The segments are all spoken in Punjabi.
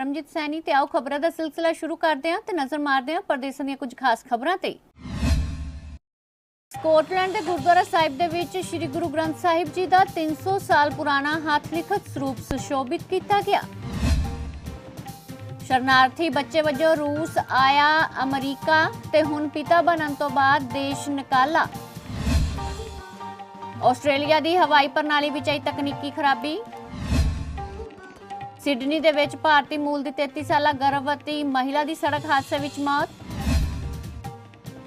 ਪਰਮਜੀਤ ਸੈਣੀ ਤੇ ਆਓ ਖਬਰਾਂ ਦਾ ਸਿਲਸਿਲਾ ਸ਼ੁਰੂ ਕਰਦੇ ਹਾਂ ਤੇ ਨਜ਼ਰ ਮਾਰਦੇ ਹਾਂ ਪ੍ਰਦੇਸ਼ਾਂ ਦੀਆਂ ਕੁਝ ਖਾਸ ਖਬਰਾਂ ਤੇ। ਸਕਾਟਲੈਂਡ ਦੇ ਗੁਰਦੁਆਰਾ ਸਾਹਿਬ ਦੇ ਵਿੱਚ ਸ੍ਰੀ ਗੁਰੂ ਗ੍ਰੰਥ ਸਾਹਿਬ ਜੀ ਦਾ 300 ਸਾਲ ਪੁਰਾਣਾ ਹੱਥ ਲਿਖਤ ਸਰੂਪ ਸੁਸ਼ੋਭਿਤ ਕੀਤਾ ਗਿਆ। ਸ਼ਰਨਾਰਥੀ ਬੱਚੇ ਵਜੋਂ ਰੂਸ ਆਇਆ ਅਮਰੀਕਾ ਤੇ ਹੁਣ ਪਿਤਾ ਬਣਨ ਤੋਂ ਬਾਅਦ ਦੇਸ਼ ਨਿਕਾਲਾ। ਆਸਟ੍ਰੇਲੀਆ ਦੀ ਹਵਾਈ ਪ੍ਰਣਾਲੀ ਵਿੱਚ ਆਈ ਤਕਨੀਕੀ ਖਰਾਬੀ। ਸਿਡਨੀ ਦੇ ਵਿੱਚ ਭਾਰਤੀ ਮੂਲ ਦੀ 33 ਸਾਲਾ ਗਰਭਵਤੀ ਮਹਿਲਾ ਦੀ ਸੜਕ ਹਾਦਸੇ ਵਿੱਚ ਮੌਤ।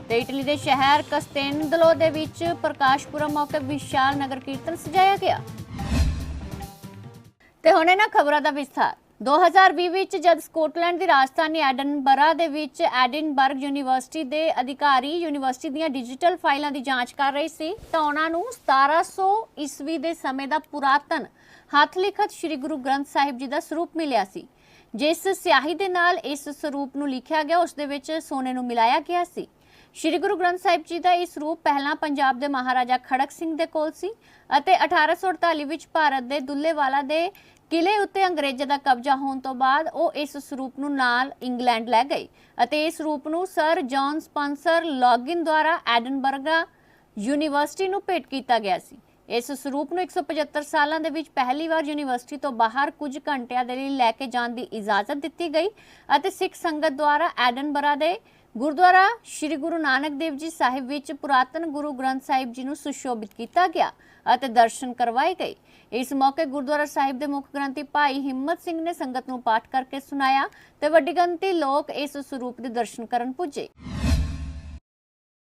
ਤੇ ਇਟਲੀ ਦੇ ਸ਼ਹਿਰ ਕਸਤੇਂਦਲੋ ਦੇ ਵਿੱਚ ਪ੍ਰਕਾਸ਼ਪੁਰਮ ਮੌਕੇ ਵਿਸ਼ਾਲ ਨਗਰ ਕੀਰਤਨ ਸਜਾਇਆ ਗਿਆ। ਤੇ ਹੁਣ ਇਹਨਾਂ ਖਬਰਾਂ ਦਾ ਵਿਸਥਾਰ। 2020 ਵਿੱਚ ਜਦ ਸਕਾਟਲੈਂਡ ਦੀ ਰਾਜਧਾਨੀ ਐਡਨਬਰਾ ਦੇ ਵਿੱਚ ਐਡਿਨਬਰਗ ਯੂਨੀਵਰਸਿਟੀ ਦੇ ਅਧਿਕਾਰੀ ਯੂਨੀਵਰਸਿਟੀ ਦੀਆਂ ਡਿਜੀਟਲ ਫਾਈਲਾਂ ਦੀ ਜਾਂਚ ਕਰ ਰਹੇ ਸੀ, ਤਾਂ ਉਹਨਾਂ ਨੂੰ 1700 ਈਸਵੀ ਦੇ ਸਮੇਂ ਦਾ ਪੁਰਾਤਨ ਹੱਥ ਲਿਖਤ ਸ੍ਰੀ ਗੁਰੂ ਗ੍ਰੰਥ ਸਾਹਿਬ ਜੀ ਦਾ ਸਰੂਪ ਮਿਲਿਆ ਸੀ। ਜਿਸ ਸਿਆਹੀ ਦੇ ਨਾਲ ਇਸ ਸਰੂਪ ਨੂੰ ਲਿਖਿਆ ਗਿਆ, ਉਸ ਦੇ ਵਿੱਚ ਸੋਨੇ ਨੂੰ ਮਿਲਾਇਆ ਗਿਆ ਸੀ। ਸ਼੍ਰੀ ਗੁਰੂ ਗ੍ਰੰਥ ਸਾਹਿਬ ਜੀ ਦਾ ਇਹ ਸਰੂਪ ਪਹਿਲਾਂ ਪੰਜਾਬ ਦੇ ਮਹਾਰਾਜਾ ਖੜਕ ਸਿੰਘ ਦੇ ਕੋਲ ਸੀ ਅਤੇ 1848 ਵਿੱਚ ਭਾਰਤ ਦੇ ਦੁੱਲੇਵਾਲਾ ਦੇ ਕਿਲੇ ਉੱਤੇ ਅੰਗਰੇਜ਼ਾਂ ਦਾ ਕਬਜ਼ਾ ਹੋਣ ਤੋਂ ਬਾਅਦ ਉਹ ਇਸ ਸਰੂਪ ਨੂੰ ਨਾਲ ਇੰਗਲੈਂਡ ਲੈ ਗਏ ਅਤੇ ਇਸ ਸਰੂਪ ਨੂੰ ਸਰ ਜੌਨ ਸਪਾਂਸਰ ਲੌਗਿਨ ਦੁਆਰਾ ਐਡਨਬਰਗਾ ਯੂਨੀਵਰਸਿਟੀ ਨੂੰ ਭੇਟ ਕੀਤਾ ਗਿਆ ਸੀ। ਇਸ ਸਰੂਪ ਨੂੰ 175 ਸਾਲਾਂ ਦੇ ਵਿੱਚ ਪਹਿਲੀ ਵਾਰ ਯੂਨੀਵਰਸਿਟੀ ਤੋਂ ਬਾਹਰ ਕੁਝ ਘੰਟਿਆਂ ਦੇ ਲਈ ਲੈ ਕੇ ਜਾਣ ਦੀ ਇਜਾਜ਼ਤ ਦਿੱਤੀ ਗਈ ਅਤੇ ਸਿੱਖ ਸੰਗਤ ਦੁਆਰਾ ਐਡਨਬਰਾ ਦੇ ਗੁਰਦੁਆਰਾ ਸ੍ਰੀ ਗੁਰੂ ਨਾਨਕ ਦੇਵ ਜੀ ਸਾਹਿਬ ਵਿੱਚ ਪੁਰਾਤਨ ਗੁਰੂ ਗ੍ਰੰਥ ਸਾਹਿਬ ਜੀ ਨੂੰ ਸੁਸ਼ੋਭਿਤ ਕੀਤਾ ਗਿਆ ਅਤੇ ਦਰਸ਼ਨ ਕਰਵਾਏ ਗਏ। ਇਸ ਮੌਕੇ ਗੁਰਦੁਆਰਾ ਸਾਹਿਬ ਦੇ ਮੁੱਖ ਗ੍ਰੰਥੀ ਭਾਈ ਹਿੰਮਤ ਸਿੰਘ ਨੇ ਸੰਗਤ ਨੂੰ ਪਾਠ ਕਰਕੇ ਸੁਣਾਇਆ ਤੇ ਵੱਡੀ ਗਿਣਤੀ ਲੋਕ ਇਸ ਸਰੂਪ ਦੇ ਦਰਸ਼ਨ ਕਰਨ ਪੁੱਜੇ।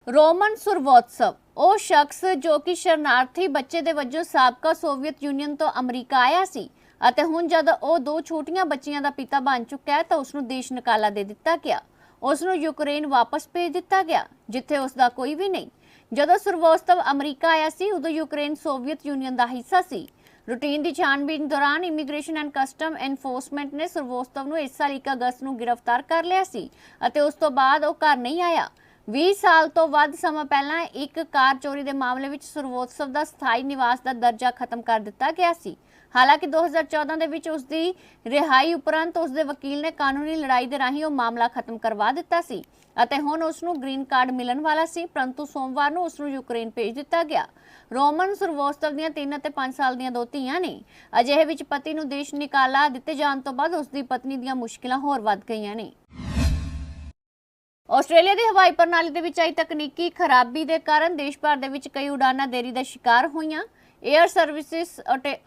ਰੋਮਨ ਸੁਰਵੋਤਸਵ, ਉਹ ਸ਼ਖਸ ਜੋ ਕਿ ਸ਼ਰਨਾਰਥੀ ਬੱਚੇ ਦੇ ਵਜੋਂ ਸਾਬਕਾ ਸੋਵੀਅਤ ਯੂਨੀਅਨ ਤੋਂ ਅਮਰੀਕਾ ਆਇਆ ਸੀ ਅਤੇ ਹੁਣ ਜਦ ਉਹ ਦੋ ਛੋਟੀਆਂ ਬੱਚੀਆਂ ਦਾ ਪਿਤਾ ਬਣ ਚੁੱਕਾ ਹੈ ਤਾਂ ਉਸ ਨੂੰ ਦੇਸ਼ ਨਿਕਾਲਾ ਦੇ ਦਿੱਤਾ ਗਿਆ। ਉਸ ਨੂੰ ਯੂਕਰੇਨ ਵਾਪਸ ਭੇਜ ਦਿੱਤਾ ਗਿਆ, ਜਿੱਥੇ ਉਸ ਦਾ ਕੋਈ ਵੀ ਨਹੀਂ। ਜਦੋਂ ਸੁਰਵੋਤਸਵ ਅਮਰੀਕਾ ਆਇਆ ਸੀ, ਉਦੋਂ ਯੂਕਰੇਨ ਸੋਵੀਅਤ ਯੂਨੀਅਨ ਦਾ ਹਿੱਸਾ ਸੀ। ਰੂਟੀਨ ਦੀ ਛਾਣਬੀਨ ਦੌਰਾਨ ਇਮੀਗ੍ਰੇਸ਼ਨ ਐਂਡ ਕਸਟਮ ਐਨਫੋਰਸਮੈਂਟ ਨੇ ਸੁਰਵੋਤਸਵ ਨੂੰ ਇਸ ਸਾਲ 1 ਅਗਸਤ ਨੂੰ ਗ੍ਰਿਫਤਾਰ ਕਰ ਲਿਆ ਸੀ ਅਤੇ ਉਸ ਤੋਂ ਬਾਅਦ ਉਹ ਘਰ ਨਹੀਂ ਆਇਆ। 20 ਸਾਲ ਤੋਂ ਵੱਧ ਸਮਾਂ ਪਹਿਲਾਂ ਇੱਕ ਕਾਰ ਚੋਰੀ ਦੇ ਮਾਮਲੇ ਵਿੱਚ ਸੁਰਵੋਤਸਵ ਦਾ ਸਥਾਈ ਨਿਵਾਸ ਦਾ ਦਰਜਾ ਖਤਮ ਕਰ ਦਿੱਤਾ ਗਿਆ ਸੀ। ਹਾਲਾਂਕਿ 2014 ਦੇ ਵਿੱਚ ਉਸ ਦੀ ਰਿਹਾਈ ਉਪਰੰਤ ਉਸ ਦੇ ਵਕੀਲ ਨੇ ਕਾਨੂੰਨੀ ਲੜਾਈ ਦੇ ਰਾਹੀਂ ਉਹ ਮਾਮਲਾ ਖਤਮ ਕਰਵਾ ਦਿੱਤਾ ਸੀ ਅਤੇ ਹੁਣ ਉਸ ਨੂੰ ਗ੍ਰੀਨ ਕਾਰਡ ਮਿਲਣ ਵਾਲਾ ਸੀ, ਪਰੰਤੂ ਸੋਮਵਾਰ ਨੂੰ ਉਸ ਨੂੰ ਯੂਕਰੇਨ ਭੇਜ ਦਿੱਤਾ ਗਿਆ। ਰੋਮਨ ਸੁਰਵੋਤਸਵ ਦੀਆਂ 3 ਅਤੇ 5 ਸਾਲ ਦੀਆਂ ਦੋ ਧੀਆਂ ਨੇ। ਅਜਿਹੇ ਵਿੱਚ ਪਤੀ ਨੂੰ ਦੇਸ਼ ਨਿਕਾਲਾ ਦਿੱਤੇ ਜਾਣ ਤੋਂ ਬਾਅਦ ਉਸ ਦੀ ਪਤਨੀ ਦੀਆਂ ਮੁਸ਼ਕਿਲਾਂ ਹੋਰ ਵੱਧ ਗਈਆਂ ਨੇ। ਆਸਟ੍ਰੇਲੀਆ ਦੀ ਹਵਾਈ ਪ੍ਰਣਾਲੀ ਦੇ ਵਿੱਚ ਆਈ ਤਕਨੀਕੀ ਖਰਾਬੀ ਦੇ ਕਾਰਨ ਦੇਸ਼ ਭਰ ਦੇ ਵਿੱਚ ਕਈ ਉਡਾਨਾਂ ਦੇਰੀ ਦਾ ਸ਼ਿਕਾਰ ਹੋਈਆਂ। 에ਅਰ ਸਰਵਿਸਿਜ਼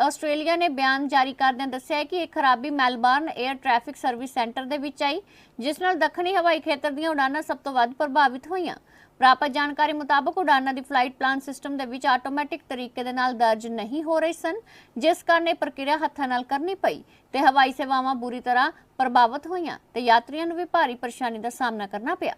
ਆਸਟ੍ਰੇਲੀਆ ਨੇ ਬਿਆਨ ਜਾਰੀ ਕਰਦਿਆਂ ਦੱਸਿਆ ਕਿ ਇਹ ਖਰਾਬੀ Melbourne air traffic service centre ਦੇ ਵਿੱਚ ਆਈ, ਜਿਸ ਨਾਲ ਦੱਖਣੀ ਹਵਾਈ ਖੇਤਰ ਦੀਆਂ ਉਡਾਨਾਂ ਸਭ ਤੋਂ ਵੱਧ ਪ੍ਰਭਾਵਿਤ ਹੋਈਆਂ। ਪ੍ਰਾਪਤ ਜਾਣਕਾਰੀ ਮੁਤਾਬਕ ਉਡਾਨਾਂ ਦੀ ਫਲਾਈਟ ਪਲਾਨ ਸਿਸਟਮ ਦੇ ਵਿੱਚ ਆਟੋਮੈਟਿਕ ਤਰੀਕੇ ਦੇ ਨਾਲ ਦਰਜ ਨਹੀਂ ਹੋ ਰਹੀ ਸਨ, ਜਿਸ ਕਾਰਨ ਇਹ ਪ੍ਰਕਿਰਿਆ ਹੱਥਾਂ ਨਾਲ ਕਰਨੀ ਪਈ ਤੇ ਹਵਾਈ ਸੇਵਾਵਾਂ ਬੁਰੀ ਤਰ੍ਹਾਂ ਪ੍ਰਭਾਵਿਤ ਹੋਈਆਂ ਤੇ ਯਾਤਰੀਆਂ ਨੂੰ ਵੀ ਭਾਰੀ ਪਰੇਸ਼ਾਨੀ ਦਾ ਸਾਹਮਣਾ ਕਰਨਾ ਪਿਆ।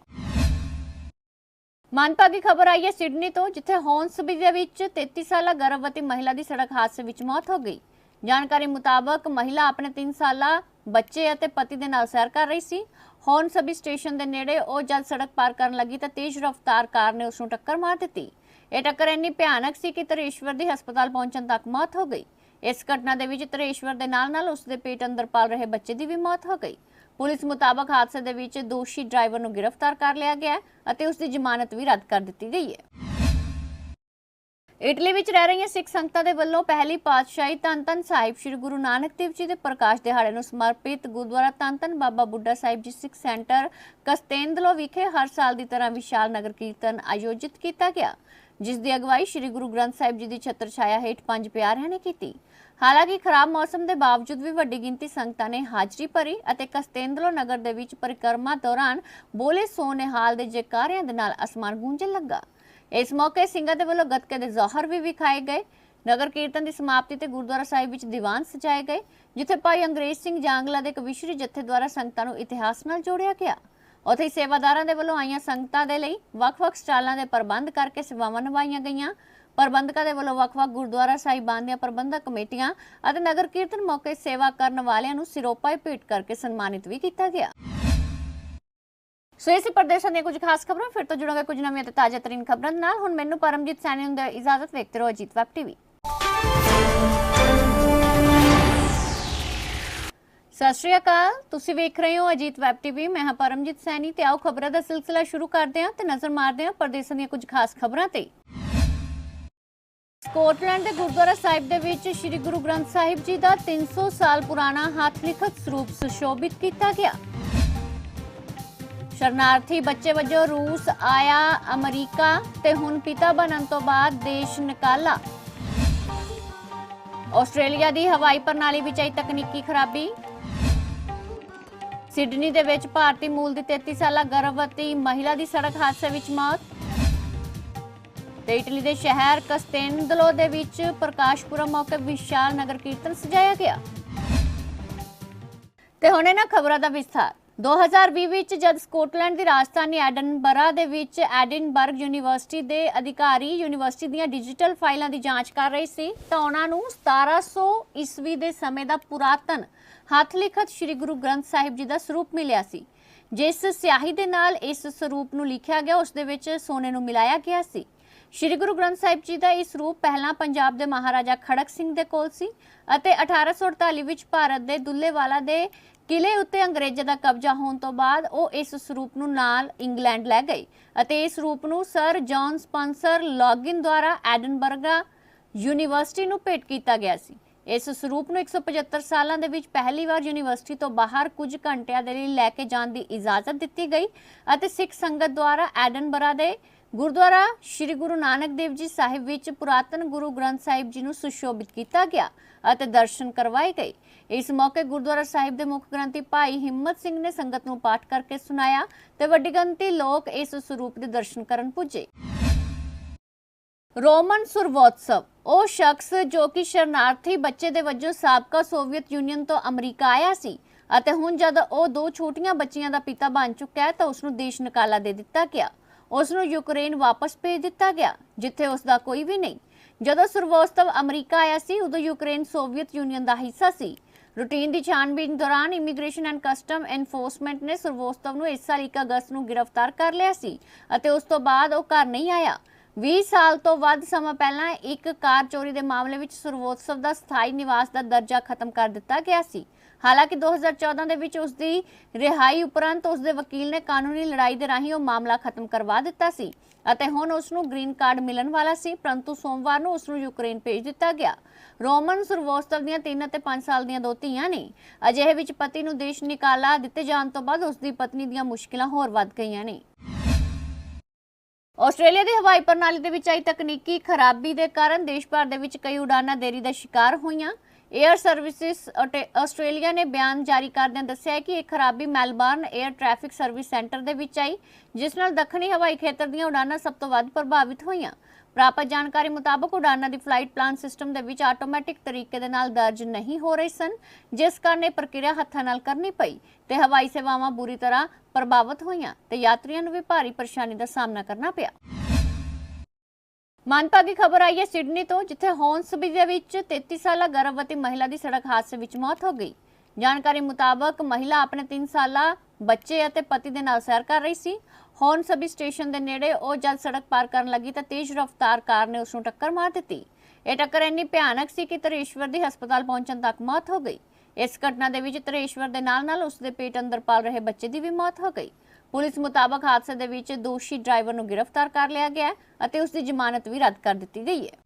ਮਨਪਾਗੀ ਖਬਰ ਆਈ ਹੈ ਸਿਡਨੀ ਤੋਂ, ਜਿੱਥੇ ਹੌਂਸਬੀ ਦੇ ਵਿੱਚ 33 ਸਾਲਾ ਗਰਭਵਤੀ ਮਹਿਲਾ ਦੀ ਸੜਕ ਹਾਦਸੇ ਵਿੱਚ ਮੌਤ ਹੋ ਗਈ। ਜਾਣਕਾਰੀ ਮੁਤਾਬਕ ਮਹਿਲਾ ਆਪਣੇ 3 ਸਾਲਾ ਬੱਚੇ ਅਤੇ ਪਤੀ ਦੇ ਨਾਲ ਸੈਰ ਕਰ ਰਹੀ ਸੀ। ਹੌਂਸਬੀ ਸਟੇਸ਼ਨ ਦੇ ਨੇੜੇ ਉਹ ਜਦ ਸੜਕ ਪਾਰ ਕਰਨ ਲੱਗੀ ਤਾਂ ਤੇਜ਼ ਰਫ਼ਤਾਰ ਕਾਰ ਨੇ ਉਸ ਨੂੰ ਟੱਕਰ ਮਾਰ ਦਿੱਤੀ। ਇਹ ਟੱਕਰ ਇੰਨੀ ਭਿਆਨਕ ਸੀ ਕਿ ਧਰੇਸ਼ਵਰ ਦੀ ਹਸਪਤਾਲ ਪਹੁੰਚਣ ਤੱਕ ਮੌਤ ਹੋ ਗਈ। ਇਸ ਘਟਨਾ ਦੇ ਵਿੱਚ ਧਰੇਸ਼ਵਰ ਦੇ ਨਾਲ-ਨਾਲ ਉਸ ਦੇ ਪੇਟ ਅੰਦਰ ਪਾਲ ਰਹੇ ਬੱਚੇ ਦੀ ਵੀ ਮੌਤ ਹੋ ਗਈ। ਪੁਲਿਸ ਮੁਤਾਬਕ ਹਾਦਸੇ ਦੇ ਵਿੱਚ ਦੋਸ਼ੀ ਡਰਾਈਵਰ ਨੂੰ ਗ੍ਰਿਫਤਾਰ ਕਰ ਲਿਆ ਗਿਆ ਅਤੇ ਉਸ ਦੀ ਜ਼ਮਾਨਤ ਵੀ ਰੱਦ ਕਰ ਦਿੱਤੀ ਗਈ ਹੈ। ਇਟਲੀ ਵਿੱਚ ਰਹਿ ਰਹੀਆਂ ਸਿੱਖ ਸੰਗਤਾਂ ਦੇ ਵੱਲੋਂ ਪਹਿਲੀ ਪਾਤਸ਼ਾਹੀ ਧੰਨ ਧੰਨ ਸਾਹਿਬ ਸ੍ਰੀ ਗੁਰੂ ਨਾਨਕ ਦੇਵ ਜੀ ਦੇ ਪ੍ਰਕਾਸ਼ ਦਿਹਾੜੇ ਨੂੰ ਸਮਰਪਿਤ ਗੁਰਦੁਆਰਾ ਧੰਨ ਧੰਨ ਬਾਬਾ ਬੁੱਢਾ ਸਾਹਿਬ ਜੀ ਸਿੱਖ ਸੈਂਟਰ ਕਸਤੇਂਦਲੋ ਵਿਖੇ ਹਰ ਸਾਲ ਦੀ ਤਰ੍ਹਾਂ ਵਿਸ਼ਾਲ ਨਗਰ ਕੀਰਤਨ ਆਯੋਜਿਤ ਕੀਤਾ ਗਿਆ, ਜਿਸ ਦੀ ਅਗਵਾਈ ਸ੍ਰੀ ਗੁਰੂ ਗ੍ਰੰਥ ਸਾਹਿਬ ਜੀ ਦੀ ਛਤਰ ਛਾਇਆ ਹੇਠ ਪੰਜ ਪਿਆਰਿਆਂ ਨੇ ਕੀਤੀ। ਹਾਲਾਂਕਿ ਖਰਾਬ ਮੌਸਮ ਦੇ ਬਾਵਜੂਦ ਵੀ ਵੱਡੀ ਗਿਣਤੀ ਸੰਗਤਾਂ ਨੇ ਹਾਜ਼ਰੀ ਭਰੀ ਅਤੇ ਕਸਤੇਂਦਲੋ ਨਗਰ ਦੇ ਵਿੱਚ ਪਰਿਕਰਮਾ ਦੌਰਾਨ ਬੋਲੇ ਸੋਨੇਹਾਲ ਦੇ ਜੈਕਾਰਿਆਂ ਦੇ ਨਾਲ ਅਸਮਾਨ ਗੂੰਜਣ ਲੱਗਾ। ਇਸ ਮੌਕੇ ਸਿੰਘਾਂ ਦੇ ਵੱਲੋਂ ਗੱਤਕੇ ਦੇ ਜ਼ੋਹਰ ਵੀ ਵਿਖਾਏ ਗਏ। ਨਗਰ ਕੀਰਤਨ ਦੀ ਸਮਾਪਤੀ ਤੇ ਗੁਰਦੁਆਰਾ ਸਾਹਿਬ ਵਿੱਚ ਦੀਵਾਨ ਸਜਾਏ ਗਏ, ਜਿੱਥੇ ਭਾਈ ਅੰਗਰੇਜ਼ ਸਿੰਘ ਜਾਂਗਲਾ ਦੇ ਕਵਿਸ਼ਰੀ ਜਥੇ ਦੁਆਰਾ ਸੰਗਤਾਂ ਨੂੰ ਇਤਿਹਾਸ ਨਾਲ ਜੋੜਿਆ ਗਿਆ। ਉੱਥੇ ਸੇਵਾਦਾਰਾਂ ਦੇ ਵੱਲੋਂ ਆਈਆਂ ਸੰਗਤਾਂ ਦੇ ਲਈ ਵੱਖ-ਵੱਖ ਸਟਾਲਾਂ ਦੇ ਪ੍ਰਬੰਧ ਕਰਕੇ ਸੇਵਾਵਾਂ ਨਿਭਾਈਆਂ ਗਈਆਂ। ਪ੍ਰਬੰਧਕਾਂ ਦੇ ਵੱਲੋਂ ਵੱਖ-ਵੱਖ ਗੁਰਦੁਆਰਾ ਸਾਹਿਬਾਨ ਦੀਆਂ ਪ੍ਰਬੰਧਕ ਕਮੇਟੀਆਂ ਅਤੇ ਨਗਰ ਕੀਰਤਨ ਮੌਕੇ ਸੇਵਾ ਕਰਨ ਵਾਲਿਆਂ ਨੂੰ ਸਿਰੋਪਾਏ ਭੇਟ ਕਰਕੇ ਸਨਮਾਨਿਤ ਵੀ ਕੀਤਾ ਗਿਆ। ਸੋ ਇਸੇ ਪ੍ਰਦੇਸ਼ਾਂ ਦੀਆਂ ਕੁਝ ਖਾਸ ਖਬਰਾਂ, ਫਿਰ ਤੋਂ ਜੁੜਾਂਗੇ ਕੁਝ ਨਵੀਆਂ ਤੇ ਤਾਜ਼ਾ ਤਰੀਨ ਖਬਰਾਂ ਦੇ ਨਾਲ। ਹੁਣ ਮੈਨੂੰ ਪਰਮਜੀਤ ਸੈਣੀ ਨੂੰ ਦਿਓ ਇਜਾਜ਼ਤ ਵੇਖਦੇ ਰਹੋ ਅਜੀਤ ਵੈਬ ਟੀਵੀ। ਸਤਿ ਸ਼੍ਰੀ ਅਕਾਲ, ਤੁਸੀਂ ਵੇਖ ਰਹੇ ਹੋ ਅਜੀਤ ਵੈਬ ਟੀਵੀ। ਮੈਂ ਹਾਂ ਪਰਮਜੀਤ ਸੈਣੀ ਤੇ ਆਓ ਖਬਰਾਂ ਦਾ ਸਿਲਸਿਲਾ ਸ਼ੁਰੂ ਕਰਦੇ ਹਾਂ ਤੇ ਨਜ਼ਰ ਮਾਰਦੇ ਹਾਂ ਪ੍ਰਦੇਸ਼ਾਂ ਦੀਆਂ ਕੁਝ ਖਾਸ ਖਬਰਾਂ ਤੇ। ਸਕਾਟਲੈਂਡ ਦੇ ਗੁਰਦੁਆਰਾ ਸਾਹਿਬ ਦੇ ਵਿੱਚ ਸ੍ਰੀ ਗੁਰੂ ਗ੍ਰੰਥ ਸਾਹਿਬ ਜੀ ਦਾ 300 ਸਾਲ ਪੁਰਾਣਾ ਹੱਥ ਲਿਖਤ ਸਰੂਪ ਸੁਸ਼ੋਭਿਤ ਕੀਤਾ ਗਿਆ। ਸ਼ਰਨਾਰਥੀ ਬੱਚੇ ਵਜੋਂ ਰੂਸ ਆਇਆ ਅਮਰੀਕਾ ਤੇ ਹੁਣ ਪਿਤਾ ਬਣਨ ਤੋਂ ਬਾਅਦ ਦੇਸ਼ ਨਿਕਾਲਾ। ਆਸਟ੍ਰੇਲੀਆ ਦੀ ਹਵਾਈ ਪ੍ਰਣਾਲੀ ਵਿੱਚ ਆਈ ਤਕਨੀਕੀ ਖਰਾਬੀ। ਸਿਡਨੀ ਦੇ ਵਿੱਚ ਭਾਰਤੀ ਮੂਲ ਦੀ 33 ਸਾਲਾ ਗਰਭਵਤੀ ਮਹਿਲਾ ਦੀ ਸੜਕ ਹਾਦਸੇ ਵਿੱਚ ਮੌਤ। ਤੇ ਇਟਲੀ ਦੇ ਸ਼ਹਿਰ ਕਸਤੇਂਦਲੋ ਦੇ ਵਿੱਚ ਪ੍ਰਕਾਸ਼ਪੁਰਮ ਮੌਕੇ ਵਿਸ਼ਾਲ ਨਗਰ ਕੀਰਤਨ ਸਜਾਇਆ ਗਿਆ। ਤੇ ਹੁਣ ਇਹਨਾਂ ਖਬਰਾਂ ਦਾ ਵਿਸਥਾਰ। 2020 ਵਿੱਚ ਜਦ ਸਕਾਟਲੈਂਡ ਦੀ ਰਾਜਧਾਨੀ ਐਡਨਬਰਾ ਦੇ ਵਿੱਚ ਐਡਿਨਬਰਗ ਯੂਨੀਵਰਸਿਟੀ ਦੇ ਅਧਿਕਾਰੀ ਯੂਨੀਵਰਸਿਟੀ ਦੀਆਂ ਡਿਜੀਟਲ ਫਾਈਲਾਂ ਦੀ ਜਾਂਚ ਕਰ ਰਹੇ ਸੀ, ਤਾਂ ਉਹਨਾਂ ਨੂੰ 1700 ਈਸਵੀ ਦੇ ਸਮੇਂ ਦਾ ਪੁਰਾਤਨ ਹੱਥ ਲਿਖਤ ਸ੍ਰੀ ਗੁਰੂ ਗ੍ਰੰਥ ਸਾਹਿਬ ਜੀ ਦਾ ਸਰੂਪ ਮਿਲਿਆ ਸੀ। ਜਿਸ ਸਿਆਹੀ ਦੇ ਨਾਲ ਇਸ ਸਰੂਪ ਨੂੰ ਲਿਖਿਆ ਗਿਆ, ਉਸ ਦੇ ਵਿੱਚ ਸੋਨੇ ਨੂੰ ਮਿਲਾਇਆ ਗਿਆ ਸੀ। ਸ਼੍ਰੀ ਗੁਰੂ ਗ੍ਰੰਥ ਸਾਹਿਬ ਜੀ ਦਾ ਇਹ ਸਰੂਪ ਪਹਿਲਾਂ ਪੰਜਾਬ ਦੇ ਮਹਾਰਾਜਾ ਖੜਕ ਸਿੰਘ ਦੇ ਕੋਲ ਸੀ ਅਤੇ 1848 ਵਿੱਚ ਭਾਰਤ ਦੇ ਦੁੱਲੇਵਾਲਾ ਦੇ ਕਿਲੇ ਉੱਤੇ ਅੰਗਰੇਜ਼ਾਂ ਦਾ ਕਬਜ਼ਾ ਹੋਣ ਤੋਂ ਬਾਅਦ ਉਹ ਇਸ ਸਰੂਪ ਨੂੰ ਨਾਲ ਇੰਗਲੈਂਡ ਲੈ ਗਏ ਅਤੇ ਇਸ ਸਰੂਪ ਨੂੰ ਸਰ ਜੌਨ ਸਪਾਂਸਰ ਲੌਗਿਨ ਦੁਆਰਾ ਐਡਨਬਰਗਾ ਯੂਨੀਵਰਸਿਟੀ ਨੂੰ ਭੇਟ ਕੀਤਾ ਗਿਆ ਸੀ। ਇਸ ਸਰੂਪ ਨੂੰ 175 ਸਾਲਾਂ ਦੇ ਵਿੱਚ ਪਹਿਲੀ ਵਾਰ ਯੂਨੀਵਰਸਿਟੀ ਤੋਂ ਬਾਹਰ ਕੁਝ ਘੰਟਿਆਂ ਦੇ ਲਈ ਲੈ ਕੇ ਜਾਣ ਦੀ ਇਜਾਜ਼ਤ ਦਿੱਤੀ ਗਈ ਅਤੇ ਸਿੱਖ ਸੰਗਤ ਦੁਆਰਾ ਐਡਨਬਰਾ ਦੇ ਗੁਰਦੁਆਰਾ ਸ੍ਰੀ ਗੁਰੂ ਨਾਨਕ ਦੇਵ ਜੀ ਸਾਹਿਬ ਵਿੱਚ ਪੁਰਾਤਨ ਗੁਰੂ ਗ੍ਰੰਥ ਸਾਹਿਬ ਜੀ ਨੂੰ ਸੁਸ਼ੋਭਿਤ ਕੀਤਾ ਗਿਆ। ਅਤੇ ਦਰਸ਼ਨ ਕਰਵਾਏ ਗਏ। ਇਸ ਮੌਕੇ ਗੁਰਦੁਆਰਾ ਸਾਹਿਬ ਦੇ ਮੁੱਖ ਗ੍ਰੰਥੀ ਭਾਈ ਹਿੰਮਤ ਸਿੰਘ ਨੇ ਸੰਗਤ ਨੂੰ ਪਾਠ ਕਰਕੇ ਸੁਣਾਇਆ ਤੇ ਵੱਡੀ ਗਿਣਤੀ ਲੋਕ ਇਸ ਸਰੂਪ ਦੇ ਦਰਸ਼ਨ ਕਰਨ ਪੁੱਜੇ। ਰੋਮਨ ਸੁਰਵੋਤਸਵ, ਉਹ ਸ਼ਖਸ ਜੋ ਕਿ ਸ਼ਰਨਾਰਥੀ ਬੱਚੇ ਦੇ ਵਜੋਂ ਸਾਬਕਾ ਸੋਵੀਅਤ ਯੂਨੀਅਨ ਤੋਂ ਅਮਰੀਕਾ ਆਇਆ ਸੀ ਅਤੇ ਹੁਣ ਜਦ ਉਹ ਦੋ ਛੋਟੀਆਂ ਬੱਚੀਆਂ ਦਾ ਪਿਤਾ ਬਣ ਚੁੱਕਾ ਹੈ ਤਾਂ ਉਸ ਨੂੰ ਦੇਸ਼ ਨਿਕਾਲਾ ਦੇ ਦਿੱਤਾ ਗਿਆ। ਉਸ ਨੂੰ ਯੂਕਰੇਨ ਵਾਪਸ ਭੇਜ ਦਿੱਤਾ ਗਿਆ, ਜਿੱਥੇ ਉਸ ਦਾ ਕੋਈ ਵੀ ਨਹੀਂ। ਜਦੋਂ ਸੁਰਵੋਤਸਵ ਅਮਰੀਕਾ ਆਇਆ ਸੀ, ਉਦੋਂ ਯੂਕਰੇਨ ਸੋਵੀਅਤ ਯੂਨੀਅਨ ਦਾ ਹਿੱਸਾ ਸੀ। ਰੂਟੀਨ ਦੀ ਛਾਣਬੀਨ ਦੌਰਾਨ ਇਮੀਗ੍ਰੇਸ਼ਨ ਐਂਡ ਕਸਟਮ ਐਨਫੋਰਸਮੈਂਟ ਨੇ ਸੁਰਵੋਤਸਵ ਨੂੰ ਇਸ ਸਾਲ 1 ਅਗਸਤ ਨੂੰ ਗ੍ਰਿਫਤਾਰ ਕਰ ਲਿਆ ਸੀ ਅਤੇ ਉਸ ਤੋਂ ਬਾਅਦ ਉਹ ਘਰ ਨਹੀਂ ਆਇਆ। 20 ਸਾਲ ਤੋਂ ਵੱਧ ਸਮਾਂ ਪਹਿਲਾਂ ਇੱਕ ਕਾਰ ਚੋਰੀ ਦੇ ਮਾਮਲੇ ਵਿੱਚ ਸੁਰਵੋਤਸਵ ਦਾ ਸਥਾਈ ਨਿਵਾਸ ਦਾ ਦਰਜਾ ਖਤਮ ਕਰ ਦਿੱਤਾ ਗਿਆ ਸੀ। ਹਾਲਾਂਕਿ 2014 ਦੇ ਵਿੱਚ ਉਸ ਦੀ ਰਿਹਾਈ ਉਪਰੰਤ ਉਸ ਦੇ ਵਕੀਲ ਨੇ ਕਾਨੂੰਨੀ ਲੜਾਈ ਦੇ ਰਾਹੀਂ ਉਹ ਮਾਮਲਾ ਖਤਮ ਕਰਵਾ ਦਿੱਤਾ ਸੀ ਅਤੇ ਹੁਣ ਉਸ ਨੂੰ ਗ੍ਰੀਨ ਕਾਰਡ ਮਿਲਣ ਵਾਲਾ ਸੀ, ਪਰੰਤੂ ਸੋਮਵਾਰ ਨੂੰ ਉਸ ਨੂੰ ਯੂਕਰੇਨ ਭੇਜ ਦਿੱਤਾ ਗਿਆ। ਰੋਮਨ ਸੁਰਵੋਤਸਵ ਦੀਆਂ 3 ਅਤੇ 5 ਸਾਲ ਦੀਆਂ ਦੋ ਧੀਆਂ ਨੇ। ਅਜਿਹੇ ਵਿੱਚ ਪਤੀ ਨੂੰ ਦੇਸ਼ ਨਿਕਾਲਾ ਦਿੱਤੇ ਜਾਣ ਤੋਂ ਬਾਅਦ ਉਸ ਦੀ ਪਤਨੀ ਦੀਆਂ ਮੁਸ਼ਕਿਲਾਂ ਹੋਰ ਵੱਧ ਗਈਆਂ ਨੇ। ਆਸਟ੍ਰੇਲੀਆ ਦੀ ਹਵਾਈ ਪ੍ਰਣਾਲੀ ਦੇ ਵਿੱਚ ਆਈ ਤਕਨੀਕੀ ਖਰਾਬੀ ਦੇ ਕਾਰਨ ਦੇਸ਼ ਭਰ ਦੇ ਵਿੱਚ ਕਈ ਉਡਾਨਾਂ ਦੇਰੀ ਦਾ ਸ਼ਿਕਾਰ ਹੋਈਆਂ। 에ਅਰ ਸਰਵਿਸਿਜ਼ ਆਸਟ੍ਰੇਲੀਆ ਨੇ ਬਿਆਨ ਜਾਰੀ ਕਰਦਿਆਂ ਦੱਸਿਆ ਕਿ ਇਹ ਖਰਾਬੀ Melbourne air traffic service centre ਦੇ ਵਿੱਚ ਆਈ, ਜਿਸ ਨਾਲ ਦੱਖਣੀ ਹਵਾਈ ਖੇਤਰ ਦੀਆਂ ਉਡਾਨਾਂ ਸਭ ਤੋਂ ਵੱਧ ਪ੍ਰਭਾਵਿਤ ਹੋਈਆਂ। ਪ੍ਰਾਪਤ ਜਾਣਕਾਰੀ ਮੁਤਾਬਕ ਉਡਾਨਾਂ ਦੀ ਫਲਾਈਟ ਪਲਾਨ ਸਿਸਟਮ ਦੇ ਵਿੱਚ ਆਟੋਮੈਟਿਕ ਤਰੀਕੇ ਦੇ ਨਾਲ ਦਰਜ ਨਹੀਂ ਹੋ ਰਹੀ ਸਨ, ਜਿਸ ਕਾਰਨ ਇਹ ਪ੍ਰਕਿਰਿਆ ਹੱਥਾਂ ਨਾਲ ਕਰਨੀ ਪਈ ਤੇ ਹਵਾਈ ਸੇਵਾਵਾਂ ਬੁਰੀ ਤਰ੍ਹਾਂ ਪ੍ਰਭਾਵਿਤ ਹੋਈਆਂ ਤੇ ਯਾਤਰੀਆਂ ਨੂੰ ਵੀ ਭਾਰੀ ਪਰੇਸ਼ਾਨੀ ਦਾ ਸਾਹਮਣਾ ਕਰਨਾ ਪਿਆ। ਮਨਪਾਗੀ ਖਬਰ ਆਈ ਹੈ ਸਿਡਨੀ ਤੋਂ, ਜਿੱਥੇ ਹੌਂਸਬੀ ਦੇ ਵਿੱਚ 33 ਸਾਲਾ ਗਰਭਵਤੀ ਮਹਿਲਾ ਦੀ ਸੜਕ ਹਾਦਸੇ ਵਿੱਚ ਮੌਤ ਹੋ ਗਈ। ਜਾਣਕਾਰੀ ਮੁਤਾਬਕ ਮਹਿਲਾ ਆਪਣੇ 3 ਸਾਲਾ ਬੱਚੇ ਅਤੇ ਪਤੀ ਦੇ ਨਾਲ ਸੈਰ ਕਰ ਰਹੀ ਸੀ। ਹੌਂਸਬੀ ਸਟੇਸ਼ਨ ਦੇ ਨੇੜੇ ਉਹ ਜਦ ਸੜਕ ਪਾਰ ਕਰਨ ਲੱਗੀ ਤਾਂ ਤੇਜ਼ ਰਫ਼ਤਾਰ ਕਾਰ ਨੇ ਉਸ ਨੂੰ ਟੱਕਰ ਮਾਰ ਦਿੱਤੀ। ਇਹ ਟੱਕਰ ਇੰਨੀ ਭਿਆਨਕ ਸੀ ਕਿ ਧਰੇਸ਼ਵਰ ਦੀ ਹਸਪਤਾਲ ਪਹੁੰਚਣ ਤੱਕ ਮੌਤ ਹੋ ਗਈ। ਇਸ ਘਟਨਾ ਦੇ ਵਿੱਚ ਧਰੇਸ਼ਵਰ ਦੇ ਨਾਲ-ਨਾਲ ਉਸ ਦੇ ਪੇਟ ਅੰਦਰ ਪਾਲ ਰਹੇ ਬੱਚੇ ਦੀ ਵੀ ਮੌਤ ਹੋ ਗਈ। ਪੁਲਿਸ ਮੁਤਾਬਕ ਹਾਦਸੇ ਦੇ ਵਿੱਚ ਦੋਸ਼ੀ ਡਰਾਈਵਰ ਨੂੰ ਗ੍ਰਿਫਤਾਰ ਕਰ ਲਿਆ ਗਿਆ ਅਤੇ ਉਸ ਦੀ ਜ਼ਮਾਨਤ ਵੀ ਰੱਦ ਕਰ ਦਿੱਤੀ ਗਈ ਹੈ।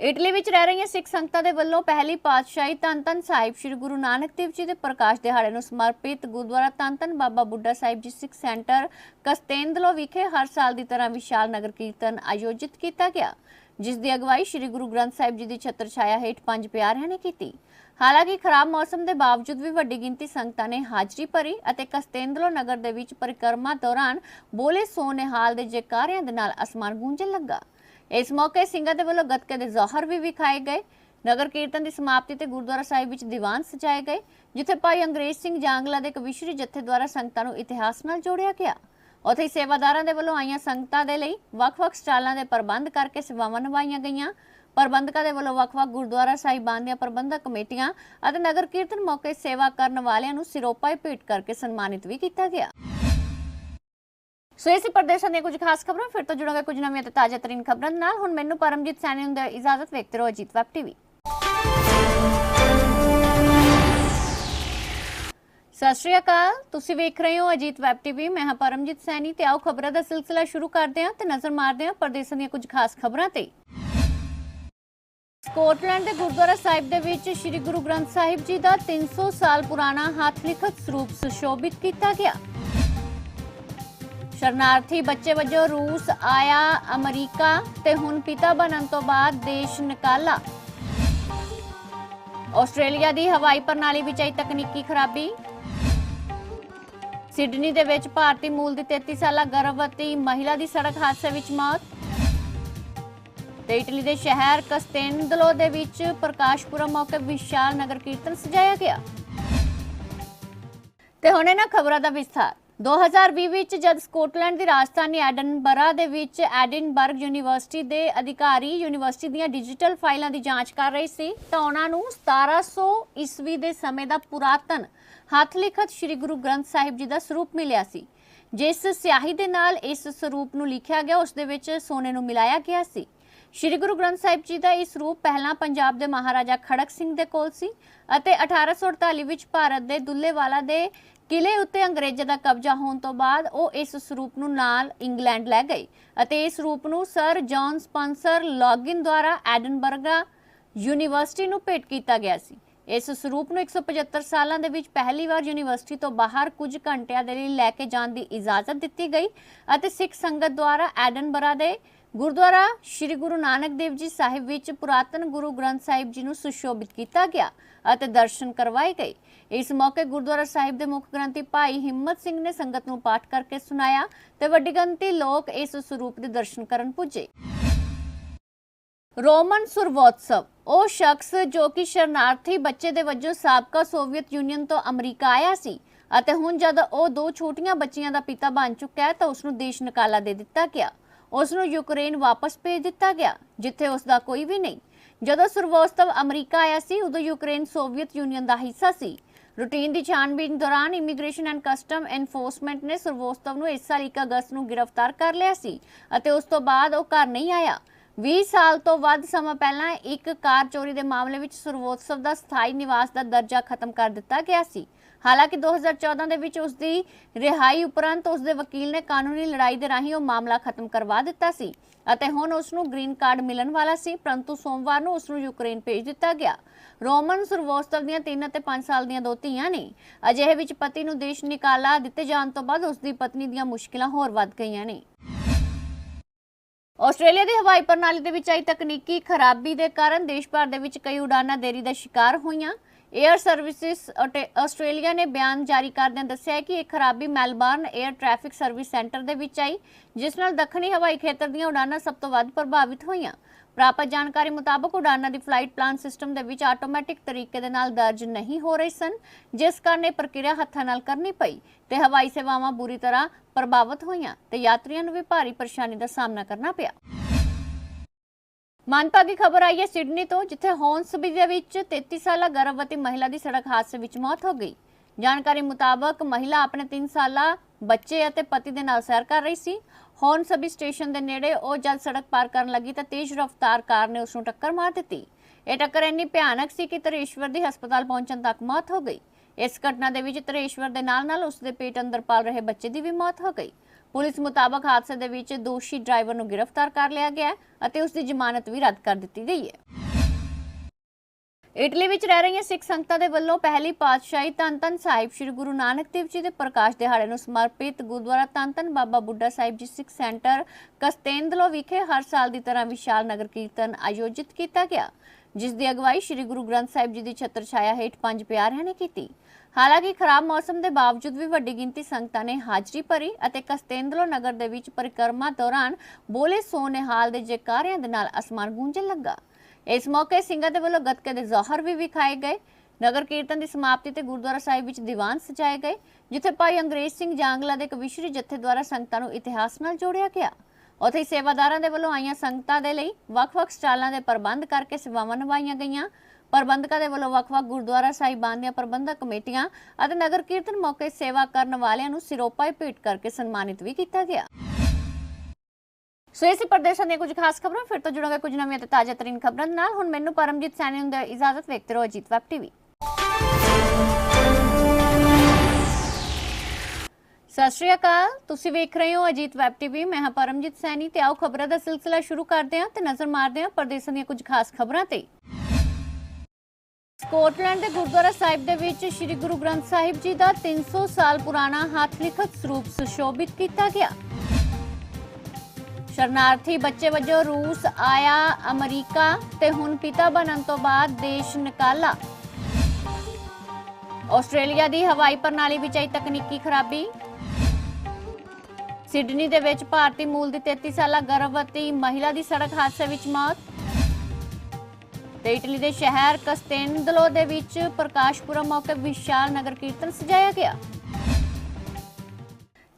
ਇਟਲੀ ਵਿੱਚ ਰਹਿ ਰਹੀਆਂ ਸਿੱਖ ਸੰਗਤਾਂ ਦੇ ਵੱਲੋਂ ਪਹਿਲੀ ਪਾਤਸ਼ਾਹੀ ਧੰਨ ਧੰਨ ਸਾਹਿਬ ਸ੍ਰੀ ਗੁਰੂ ਨਾਨਕ ਦੇਵ ਜੀ ਦੇ ਪ੍ਰਕਾਸ਼ ਦਿਹਾੜੇ ਨੂੰ ਸਮਰਪਿਤ ਗੁਰਦੁਆਰਾ ਧੰਨ ਧੰਨ ਬਾਬਾ ਬੁੱਢਾ ਸਾਹਿਬ ਜੀ ਸਿੱਖ ਸੈਂਟਰ ਕਸਤੇਂਦਲੋ ਵਿਖੇ ਹਰ ਸਾਲ ਦੀ ਤਰ੍ਹਾਂ ਵਿਸ਼ਾਲ ਨਗਰ ਕੀਰਤਨ ਆਯੋਜਿਤ ਕੀਤਾ ਗਿਆ, ਜਿਸ ਦੀ ਅਗਵਾਈ ਸ੍ਰੀ ਗੁਰੂ ਗ੍ਰੰਥ ਸਾਹਿਬ ਜੀ ਦੀ ਛਤਰ ਛਾਇਆ ਹੇਠ ਪੰਜ ਪਿਆਰਿਆਂ ਨੇ ਕੀਤੀ। ਹਾਲਾਂਕਿ ਖਰਾਬ ਮੌਸਮ ਦੇ ਬਾਵਜੂਦ ਵੀ ਵੱਡੀ ਗਿਣਤੀ ਸੰਗਤਾਂ ਨੇ ਹਾਜ਼ਰੀ ਭਰੀ ਅਤੇ ਕਸਤੇਂਦਲੋ ਨਗਰ ਦੇ ਵਿੱਚ ਪਰਿਕਰਮਾ ਦੌਰਾਨ ਬੋਲੇ ਸੋ ਨਿਹਾਲ ਦੇ ਜੈਕਾਰਿਆਂ ਦੇ ਨਾਲ ਅਸਮਾਨ ਗੂੰਜਣ ਲੱਗਾ। ਇਸ ਮੌਕੇ ਸਿੰਘਾਂ ਦੇ ਵੱਲੋਂ ਗੱਤਕੇ ਦੇ ਜ਼ੋਹਰ ਵੀ ਵਿਖਾਏ ਗਏ। ਨਗਰ ਕੀਰਤਨ ਦੀ ਸਮਾਪਤੀ ਤੇ ਗੁਰਦੁਆਰਾ ਸਾਹਿਬ ਵਿੱਚ ਦੀਵਾਨ ਸਜਾਏ ਗਏ, ਜਿੱਥੇ ਭਾਈ ਅੰਗਰੇਜ਼ ਸਿੰਘ ਜਾਂਗਲਾ ਦੇ ਕਵਿਸ਼ਰੀ ਜੱਥੇ ਦੁਆਰਾ ਸੰਗਤਾਂ ਨੂੰ ਇਤਿਹਾਸ ਨਾਲ ਜੋੜਿਆ ਗਿਆ। ਉੱਥੇ ਸੇਵਾਦਾਰਾਂ ਦੇ ਵੱਲੋਂ ਆਈਆਂ ਸੰਗਤਾਂ ਦੇ ਲਈ ਵੱਖ-ਵੱਖ ਸਟਾਲਾਂ ਦੇ ਪ੍ਰਬੰਧ ਕਰਕੇ ਸੇਵਾਵਾਂ ਨਿਭਾਈਆਂ ਗਈਆਂ। ਪ੍ਰਬੰਧਕਾਂ ਦੇ ਵੱਲੋਂ ਵੱਖ-ਵੱਖ ਗੁਰਦੁਆਰਾ ਸਾਹਿਬਾਂ ਦੀਆਂ ਪ੍ਰਬੰਧਕ ਕਮੇਟੀਆਂ ਅਤੇ ਨਗਰ ਕੀਰਤਨ ਮੌਕੇ ਸੇਵਾ ਕਰਨ ਵਾਲਿਆਂ ਨੂੰ ਸਿਰੋਪਾਏ ਭੇਟ ਕਰਕੇ ਸਨਮਾਨਿਤ ਵੀ ਕੀਤਾ ਗਿਆ। ਸੋ ਇਸੇ ਪ੍ਰਦੇਸ਼ਾਂ ਦੀਆਂ ਕੁਝ ਖਾਸ ਖਬਰਾਂ, ਫਿਰ ਤੋਂ ਜੁੜਾਂਗੇ ਕੁਝ ਨਵੀਆਂ ਤੇ ਤਾਜ਼ਾ ਤਰੀਨ ਖਬਰਾਂ ਨਾਲ। ਹੁਣ ਮੈਨੂੰ ਪਰਮਜੀਤ ਸੈਣੀ ਨੂੰ ਦੇ ਇਜਾਜ਼ਤ ਵੇਖਦੇ ਰਹੋ ਅਜੀਤ ਵੈਬ ਟੀਵੀ। ਸਤਿ ਸ਼੍ਰੀ ਅਕਾਲ, ਤੁਸੀਂ ਵੇਖ ਰਹੇ ਹੋ ਅਜੀਤ ਵੈਬ ਟੀਵੀ। ਮੈਂ ਹਾਂ ਪਰਮਜੀਤ ਸੈਣੀ ਤੇ ਆਓ ਖਬਰਾਂ ਦਾ ਸਿਲਸਿਲਾ ਸ਼ੁਰੂ ਕਰਦੇ ਹਾਂ ਤੇ ਨਜ਼ਰ ਮਾਰਦੇ ਹਾਂ ਪ੍ਰਦੇਸ਼ਾਂ ਦੀਆਂ ਕੁਝ ਖਾਸ ਖਬਰਾਂ ਤੇ। ਸਕਾਟਲੈਂਡ ਦੇ ਗੁਰਦੁਆਰਾ ਸਾਹਿਬ ਦੇ ਵਿੱਚ ਸ੍ਰੀ ਗੁਰੂ ਗ੍ਰੰਥ ਸਾਹਿਬ ਜੀ ਦਾ 300 ਸਾਲ ਪੁਰਾਣਾ ਹੱਥ ਲਿਖਤ ਸਰੂਪ ਸੁਸ਼ੋਭਿਤ ਕੀਤਾ ਗਿਆ। ਸ਼ਰਨਾਰਥੀ ਬੱਚੇ ਵਜੋਂ ਰੂਸ ਆਇਆ, ਅਮਰੀਕਾ ਤੇ ਹੁਣ ਪਿਤਾ ਬਣਨ ਤੋਂ ਬਾਅਦ ਦੇਸ਼ ਨਿਕਾਲਾ। ਆਸਟ੍ਰੇਲੀਆ ਦੀ ਹਵਾਈ ਪ੍ਰਣਾਲੀ ਵਿੱਚ ਆਈ ਤਕਨੀਕੀ ਖਰਾਬੀ। ਸਿਡਨੀ ਦੇ ਵਿੱਚ ਭਾਰਤੀ ਮੂਲ ਦੀ 33 ਸਾਲਾ ਗਰਭਵਤੀ ਮਹਿਲਾ ਦੀ ਸੜਕ ਹਾਦਸੇ ਵਿੱਚ ਮੌਤ। ਤੇ ਇਟਲੀ ਦੇ ਸ਼ਹਿਰ ਕਸਤੇਂਦਲੋ ਦੇ ਵਿੱਚ ਪ੍ਰਕਾਸ਼ਪੁਰਮ ਮੌਕੇ ਵਿਸ਼ਾਲ ਨਗਰ ਕੀਰਤਨ ਸਜਾਇਆ ਗਿਆ। ਤੇ ਹੁਣ ਇਹਨਾਂ ਖਬਰਾਂ ਦਾ ਵਿਸਥਾਰ। 2020 ਵਿੱਚ ਜਦ ਸਕਾਟਲੈਂਡ ਦੀ ਰਾਜਧਾਨੀ ਐਡਨਬਰਾ ਦੇ ਵਿੱਚ ਐਡਿਨਬਰਗ ਯੂਨੀਵਰਸਿਟੀ ਦੇ ਅਧਿਕਾਰੀ ਯੂਨੀਵਰਸਿਟੀ ਦੀਆਂ ਡਿਜੀਟਲ ਫਾਈਲਾਂ ਦੀ ਜਾਂਚ ਕਰ ਰਹੇ ਸੀ, ਤਾਂ ਉਹਨਾਂ ਨੂੰ 1700 ਈਸਵੀ ਦੇ ਸਮੇਂ ਦਾ ਪੁਰਾਤਨ ਹੱਥ ਲਿਖਤ ਸ੍ਰੀ ਗੁਰੂ ਗ੍ਰੰਥ ਸਾਹਿਬ ਜੀ ਦਾ ਸਰੂਪ ਮਿਲਿਆ ਸੀ। ਜਿਸ ਸਿਆਹੀ ਦੇ ਨਾਲ ਇਸ ਸਰੂਪ ਨੂੰ ਲਿਖਿਆ ਗਿਆ, ਉਸ ਦੇ ਵਿੱਚ ਸੋਨੇ ਨੂੰ ਮਿਲਾਇਆ ਗਿਆ ਸੀ। ਸ਼੍ਰੀ ਗੁਰੂ ਗ੍ਰੰਥ ਸਾਹਿਬ ਜੀ ਦਾ ਇਹ ਸਰੂਪ ਪਹਿਲਾਂ ਪੰਜਾਬ ਦੇ ਮਹਾਰਾਜਾ ਖੜਕ ਸਿੰਘ ਦੇ ਕੋਲ ਸੀ ਅਤੇ 1848 ਵਿੱਚ ਭਾਰਤ ਦੇ ਦੁੱਲੇਵਾਲਾ ਦੇ ਕਿਲੇ ਉੱਤੇ ਅੰਗਰੇਜ਼ਾਂ ਦਾ ਕਬਜ਼ਾ ਹੋਣ ਤੋਂ ਬਾਅਦ ਉਹ ਇਸ ਸਰੂਪ ਨੂੰ ਨਾਲ ਇੰਗਲੈਂਡ ਲੈ ਗਏ ਅਤੇ ਇਸ ਰੂਪ ਨੂੰ ਸਰ ਜੌਨ ਸਪਾਂਸਰ ਲੌਗਿਨ ਦੁਆਰਾ ਐਡਨਬਰਗਾ ਯੂਨੀਵਰਸਿਟੀ ਨੂੰ ਭੇਟ ਕੀਤਾ ਗਿਆ ਸੀ। ਇਸ ਸਰੂਪ ਨੂੰ 175 ਸਾਲਾਂ ਦੇ ਵਿੱਚ ਪਹਿਲੀ ਵਾਰ ਯੂਨੀਵਰਸਿਟੀ ਤੋਂ ਬਾਹਰ ਕੁਝ ਘੰਟਿਆਂ ਦੇ ਲਈ ਲੈ ਕੇ ਜਾਣ ਦੀ ਇਜਾਜ਼ਤ ਦਿੱਤੀ ਗਈ ਅਤੇ ਸਿੱਖ ਸੰਗਤ ਦੁਆਰਾ ਐਡਨਬਰਾ ਦੇ ਗੁਰਦੁਆਰਾ ਸ੍ਰੀ ਗੁਰੂ ਨਾਨਕ ਦੇਵ ਜੀ ਸਾਹਿਬ ਵਿੱਚ ਪੁਰਾਤਨ ਗੁਰੂ ਗ੍ਰੰਥ ਸਾਹਿਬ ਜੀ ਨੂੰ ਸੁਸ਼ੋਭਿਤ ਕੀਤਾ ਗਿਆ ਅਤੇ ਦਰਸ਼ਨ ਕਰਵਾਏ ਗਏ। ਇਸ ਮੌਕੇ ਗੁਰਦੁਆਰਾ ਸਾਹਿਬ ਦੇ ਮੁੱਖ ਗ੍ਰੰਥੀ ਭਾਈ ਹਿੰਮਤ ਸਿੰਘ ਨੇ ਸੰਗਤ ਨੂੰ ਪਾਠ ਕਰਕੇ ਸੁਣਾਇਆ ਤੇ ਵੱਡੀ ਗਿਣਤੀ ਲੋਕ ਇਸ ਸਰੂਪ ਦੇ ਦਰਸ਼ਨ ਕਰਨ ਪੁੱਜੇ। ਰੋਮਨ ਸੁਰਵੋਤਸਵ, ਉਹ ਸ਼ਖਸ ਜੋ ਕਿ ਸ਼ਰਨਾਰਥੀ ਬੱਚੇ ਦੇ ਵਜੋਂ ਸਾਬਕਾ ਸੋਵੀਅਤ ਯੂਨੀਅਨ ਤੋਂ ਅਮਰੀਕਾ ਆਇਆ ਸੀ ਅਤੇ ਹੁਣ ਜਦ ਉਹ ਦੋ ਛੋਟੀਆਂ ਬੱਚੀਆਂ ਦਾ ਪਿਤਾ ਬਣ ਚੁੱਕਾ ਹੈ ਤਾਂ ਉਸ ਨੂੰ ਦੇਸ਼ ਨਿਕਾਲਾ ਦੇ ਦਿੱਤਾ ਗਿਆ। ਉਸ ਨੂੰ ਯੂਕਰੇਨ ਵਾਪਸ ਭੇਜ ਦਿੱਤਾ ਗਿਆ, ਜਿੱਥੇ ਉਸ ਦਾ ਕੋਈ ਵੀ ਨਹੀਂ। ਜਦੋਂ ਸੁਰਵੋਤਸਵ ਅਮਰੀਕਾ ਆਇਆ ਸੀ, ਉਦੋਂ ਯੂਕਰੇਨ ਸੋਵੀਅਤ ਯੂਨੀਅਨ ਦਾ ਹਿੱਸਾ ਸੀ। ਰੂਟੀਨ ਦੀ ਛਾਣਬੀਨ ਦੌਰਾਨ ਇਮੀਗ੍ਰੇਸ਼ਨ ਐਂਡ ਕਸਟਮ ਐਨਫੋਰਸਮੈਂਟ ਨੇ ਸੁਰਵੋਤਸਵ ਨੂੰ ਇਸ ਸਾਲ 1 ਅਗਸਤ ਨੂੰ ਗ੍ਰਿਫਤਾਰ ਕਰ ਲਿਆ ਸੀ ਅਤੇ ਉਸ ਤੋਂ ਬਾਅਦ ਉਹ ਘਰ ਨਹੀਂ ਆਇਆ। 20 ਸਾਲ ਤੋਂ ਵੱਧ ਸਮਾਂ ਪਹਿਲਾਂ ਇੱਕ ਕਾਰ ਚੋਰੀ ਦੇ ਮਾਮਲੇ ਵਿੱਚ ਸੁਰਵੋਤਸਵ ਦਾ ਸਥਾਈ ਨਿਵਾਸ ਦਾ ਦਰਜਾ ਖਤਮ ਕਰ ਦਿੱਤਾ ਗਿਆ ਸੀ। ਹਾਲਾਂਕਿ 2014 ਦੇ ਵਿੱਚ ਉਸ ਦੀ ਰਿਹਾਈ ਉਪਰੰਤ ਉਸ ਦੇ ਵਕੀਲ ਨੇ ਕਾਨੂੰਨੀ ਲੜਾਈ ਦੇ ਰਾਹੀਂ ਉਹ ਮਾਮਲਾ ਖਤਮ ਕਰਵਾ ਦਿੱਤਾ ਸੀ ਅਤੇ ਹੁਣ ਉਸ ਨੂੰ ਗ੍ਰੀਨ ਕਾਰਡ ਮਿਲਣ ਵਾਲਾ ਸੀ, ਪਰੰਤੂ ਸੋਮਵਾਰ ਨੂੰ ਉਸ ਨੂੰ ਯੂਕਰੇਨ ਭੇਜ ਦਿੱਤਾ ਗਿਆ। ਰੋਮਨ ਸੁਰਵੋਤਸਵ ਦੀਆਂ 3 ਅਤੇ 5 ਸਾਲ ਦੀਆਂ ਦੋ ਧੀਆਂ ਨੇ। ਅਜਿਹੇ ਵਿੱਚ ਪਤੀ ਨੂੰ ਦੇਸ਼ ਨਿਕਾਲਾ ਦਿੱਤੇ ਜਾਣ ਤੋਂ ਬਾਅਦ ਉਸ ਦੀ ਪਤਨੀ ਦੀਆਂ ਮੁਸ਼ਕਿਲਾਂ ਹੋਰ ਵੱਧ ਗਈਆਂ ਨੇ। ਆਸਟ੍ਰੇਲੀਆ ਦੀ ਹਵਾਈ ਪ੍ਰਣਾਲੀ ਦੇ ਵਿੱਚ ਆਈ ਤਕਨੀਕੀ ਖਰਾਬੀ ਦੇ ਕਾਰਨ ਦੇਸ਼ ਭਰ ਦੇ ਵਿੱਚ ਕਈ ਉਡਾਨਾਂ ਦੇਰੀ ਦਾ ਸ਼ਿਕਾਰ ਹੋਈਆਂ। 에ਅਰ ਸਰਵਿਸਿਜ਼ ਆਸਟ੍ਰੇਲੀਆ ਨੇ ਬਿਆਨ ਜਾਰੀ ਕਰਦਿਆਂ ਦੱਸਿਆ ਕਿ ਇਹ ਖਰਾਬੀ Melbourne air traffic service centre ਦੇ ਵਿੱਚ ਆਈ, ਜਿਸ ਨਾਲ ਦੱਖਣੀ ਹਵਾਈ ਖੇਤਰ ਦੀਆਂ ਉਡਾਨਾਂ ਸਭ ਤੋਂ ਵੱਧ ਪ੍ਰਭਾਵਿਤ ਹੋਈਆਂ। ਪ੍ਰਾਪਤ ਜਾਣਕਾਰੀ ਮੁਤਾਬਕ ਉਡਾਨਾਂ ਦੀ ਫਲਾਈਟ ਪਲਾਨ ਸਿਸਟਮ ਦੇ ਵਿੱਚ ਆਟੋਮੈਟਿਕ ਤਰੀਕੇ ਦੇ ਨਾਲ ਦਰਜ ਨਹੀਂ ਹੋ ਰਹੀ ਸਨ, ਜਿਸ ਕਾਰਨ ਇਹ ਪ੍ਰਕਿਰਿਆ ਹੱਥਾਂ ਨਾਲ ਕਰਨੀ ਪਈ ਤੇ ਹਵਾਈ ਸੇਵਾਵਾਂ ਬੁਰੀ ਤਰ੍ਹਾਂ ਪ੍ਰਭਾਵਿਤ ਹੋਈਆਂ ਤੇ ਯਾਤਰੀਆਂ ਨੂੰ ਵੀ ਭਾਰੀ ਪਰੇਸ਼ਾਨੀ ਦਾ ਸਾਹਮਣਾ ਕਰਨਾ ਪਿਆ। ਮਨਪਾਗੀ ਖਬਰ ਆਈ ਹੈ ਸਿਡਨੀ ਤੋਂ, ਜਿੱਥੇ ਹੌਂਸਬੀ ਦੇ ਵਿੱਚ 33 ਸਾਲਾ ਗਰਭਵਤੀ ਮਹਿਲਾ ਦੀ ਸੜਕ ਹਾਦਸੇ ਵਿੱਚ ਮੌਤ ਹੋ ਗਈ। ਜਾਣਕਾਰੀ ਮੁਤਾਬਕ ਮਹਿਲਾ ਆਪਣੇ 3 ਸਾਲਾ ਬੱਚੇ ਅਤੇ ਪਤੀ ਦੇ ਨਾਲ ਸੈਰ ਕਰ ਰਹੀ ਸੀ। ਹੌਂਸਬੀ ਸਟੇਸ਼ਨ ਦੇ ਨੇੜੇ ਉਹ ਜਦ ਸੜਕ ਪਾਰ ਕਰਨ ਲੱਗੀ ਤਾਂ ਤੇਜ਼ ਰਫ਼ਤਾਰ ਕਾਰ ਨੇ ਉਸ ਨੂੰ ਟੱਕਰ ਮਾਰ ਦਿੱਤੀ। ਇਹ ਟੱਕਰ ਇੰਨੀ ਭਿਆਨਕ ਸੀ ਕਿ ਧਰੇਸ਼ਵਰ ਦੀ ਹਸਪਤਾਲ ਪਹੁੰਚਣ ਤੱਕ ਮੌਤ ਹੋ ਗਈ। ਇਸ ਘਟਨਾ ਦੇ ਵਿੱਚ ਧਰੇਸ਼ਵਰ ਦੇ ਨਾਲ-ਨਾਲ ਉਸ ਦੇ ਪੇਟ ਅੰਦਰ ਪਾਲ ਰਹੇ ਬੱਚੇ ਦੀ ਵੀ ਮੌਤ ਹੋ ਗਈ। ਪੁਲਿਸ ਮੁਤਾਬਕ ਹਾਦਸੇ ਦੇ ਵਿੱਚ ਦੋਸ਼ੀ ਡਰਾਈਵਰ ਨੂੰ ਗ੍ਰਿਫਤਾਰ ਕਰ ਲਿਆ ਗਿਆ ਅਤੇ ਉਸ ਦੀ ਜ਼ਮਾਨਤ ਵੀ ਰੱਦ ਕਰ ਦਿੱਤੀ ਗਈ ਹੈ। ਇਟਲੀ ਵਿੱਚ ਰਹਿ ਰਹੀਆਂ ਸਿੱਖ ਸੰਗਤਾਂ ਦੇ ਵੱਲੋਂ ਪਹਿਲੀ ਪਾਤਸ਼ਾਹੀ ਧੰਨ ਧੰਨ ਸਾਹਿਬ ਸ੍ਰੀ ਗੁਰੂ ਨਾਨਕ ਦੇਵ ਜੀ ਦੇ ਪ੍ਰਕਾਸ਼ ਦਿਹਾੜੇ ਨੂੰ ਸਮਰਪਿਤ ਗੁਰਦੁਆਰਾ ਧੰਨ ਧੰਨ ਬਾਬਾ ਬੁੱਢਾ ਸਾਹਿਬ ਜੀ ਸਿੱਖ ਸੈਂਟਰ ਕਸਤੇਂਦਲੋ ਵਿਖੇ ਹਰ ਸਾਲ ਦੀ ਤਰ੍ਹਾਂ ਵਿਸ਼ਾਲ ਨਗਰ ਕੀਰਤਨ ਆਯੋਜਿਤ ਕੀਤਾ ਗਿਆ, ਜਿਸ ਦੀ ਅਗਵਾਈ ਸ੍ਰੀ ਗੁਰੂ ਗ੍ਰੰਥ ਸਾਹਿਬ ਜੀ ਦੀ ਛਤਰ ਛਾਇਆ ਹੇਠ ਪੰਜ ਪਿਆਰਿਆਂ ਨੇ ਕੀਤੀ। ਹਾਲਾਂਕਿ ਖਰਾਬ ਮੌਸਮ ਦੇ ਬਾਵਜੂਦ ਵੀ ਵੱਡੀ ਗਿਣਤੀ ਸੰਗਤਾਂ ਨੇ ਹਾਜ਼ਰੀ ਭਰੀ ਅਤੇ ਕਸਤੇਂਦਲੋ ਨਗਰ ਦੇ ਵਿੱਚ ਪਰਿਕਰਮਾ ਦੌਰਾਨ ਬੋਲੇ ਸੋਨੇਹਾਲ ਦੇ ਜੈਕਾਰਿਆਂ ਦੇ ਨਾਲ ਅਸਮਾਨ ਗੂੰਜਣ ਲੱਗਾ। ਇਸ ਮੌਕੇ ਸਿੰਘਾਂ ਦੇ ਵੱਲੋਂ ਗੱਤਕੇ ਦੇ ਜ਼ੋਹਰ ਵੀ ਵਿਖਾਏ ਗਏ। ਨਗਰ ਕੀਰਤਨ ਦੀ ਸਮਾਪਤੀ ਤੇ ਗੁਰਦੁਆਰਾ ਸਾਹਿਬ ਵਿੱਚ ਦੀਵਾਨ ਸਜਾਏ ਗਏ, ਜਿੱਥੇ ਭਾਈ ਅੰਗਰੇਜ਼ ਸਿੰਘ ਜਾਂਗਲਾ ਦੇ ਕਵਿਸ਼ਰੀ ਜਥੇ ਦੁਆਰਾ ਸੰਗਤਾਂ ਨੂੰ ਇਤਿਹਾਸ ਨਾਲ ਜੋੜਿਆ ਗਿਆ। ਉੱਥੇ ਸੇਵਾਦਾਰਾਂ ਦੇ ਵੱਲੋਂ ਆਈਆਂ ਸੰਗਤਾਂ ਦੇ ਲਈ ਵੱਖ-ਵੱਖ ਸਟਾਲਾਂ ਦੇ ਪ੍ਰਬੰਧ ਕਰਕੇ ਸੇਵਾਵਾਂ ਨਿਭਾਈਆਂ ਗਈਆਂ। ਪ੍ਰਬੰਧਕਾਂ ਦੇ ਵੱਲੋਂ ਵੱਖ-ਵੱਖ ਗੁਰਦੁਆਰਾ ਸਾਹਿਬਾਨ ਦੀਆਂ ਪ੍ਰਬੰਧਕ ਕਮੇਟੀਆਂ ਅਤੇ ਨਗਰ ਕੀਰਤਨ ਮੌਕੇ ਸੇਵਾ ਕਰਨ ਵਾਲਿਆਂ ਨੂੰ ਸਿਰੋਪਾਈ ਭੇਟ ਕਰਕੇ ਸਨਮਾਨਿਤ ਵੀ ਕੀਤਾ ਗਿਆ। ਸੋ ਇਸੇ ਪ੍ਰਦੇਸ਼ਾਂ ਦੀਆਂ ਕੁਝ ਖਾਸ ਖਬਰਾਂ, ਫਿਰ ਤੋਂ ਜੁੜਾਂਗੇ ਕੁਝ ਨਵੀਆਂ ਤੇ ਤਾਜ਼ਾ ਤਰੀਨ ਖਬਰਾਂ ਨਾਲ। ਹੁਣ ਮੈਨੂੰ ਪਰਮਜੀਤ ਸੈਣੀ ਨੂੰ ਦੇ ਇਜਾਜ਼ਤ ਵੇਖਦੇ ਰਹੋ ਅਜੀਤ ਵੈਬ ਟੀਵੀ। ਸਤਿ ਸ਼੍ਰੀ ਅਕਾਲ, ਤੁਸੀਂ ਵੇਖ ਰਹੇ ਹੋ ਅਜੀਤ ਵੈਬ ਟੀਵੀ। ਮੈਂ ਹਾਂ ਪਰਮਜੀਤ ਸੈਣੀ ਤੇ ਆਓ ਖਬਰਾਂ ਦਾ ਸਿਲਸਿਲਾ ਸ਼ੁਰੂ ਕਰਦੇ ਹਾਂ ਤੇ ਨਜ਼ਰ ਮਾਰਦੇ ਹਾਂ ਪ੍ਰਦੇਸ਼ਾਂ ਦੀਆਂ ਕੁਝ ਖਾਸ ਖਬਰਾਂ ਤੇ। ਕੋਟਲੈਂਡ ਦੇ ਗੁਰਦੁਆਰਾ ਸਾਹਿਬ ਦੇ ਵਿੱਚ ਸ੍ਰੀ ਗੁਰੂ ਗ੍ਰੰਥ ਸਾਹਿਬ ਜੀ ਦਾ 300 ਸਾਲ ਪੁਰਾਣਾ ਹੱਥ ਲਿਖਤ ਸਰੂਪ ਸੁਸ਼ੋਭਿਤ ਕੀਤਾ ਗਿਆ। ਸ਼ਰਨਾਰਥੀ ਬੱਚੇ ਵਜੋਂ ਰੂਸ ਆਇਆ, ਅਮਰੀਕਾ ਤੇ ਹੁਣ ਪਿਤਾ ਬਣਨ ਤੋਂ ਬਾਅਦ ਦੇਸ਼ ਨਿਕਾਲਾ। ਆਸਟ੍ਰੇਲੀਆ ਦੀ ਹਵਾਈ ਪ੍ਰਣਾਲੀ ਵਿੱਚ ਆਈ ਤਕਨੀਕੀ ਖਰਾਬੀ। ਸਿਡਨੀ ਦੇ ਵਿੱਚ ਭਾਰਤੀ ਮੂਲ ਦੀ 33 ਸਾਲਾ ਗਰਭਵਤੀ ਮਹਿਲਾ ਦੀ ਸੜਕ ਹਾਦਸੇ ਵਿੱਚ ਮੌਤ। ਤੇ ਇਟਲੀ ਦੇ ਸ਼ਹਿਰ ਕਸਤੇਂਦਲੋ ਦੇ ਵਿੱਚ ਪ੍ਰਕਾਸ਼ਪੁਰਮ ਮੌਕੇ ਵਿਸ਼ਾਲ ਨਗਰ ਕੀਰਤਨ ਸਜਾਇਆ ਗਿਆ।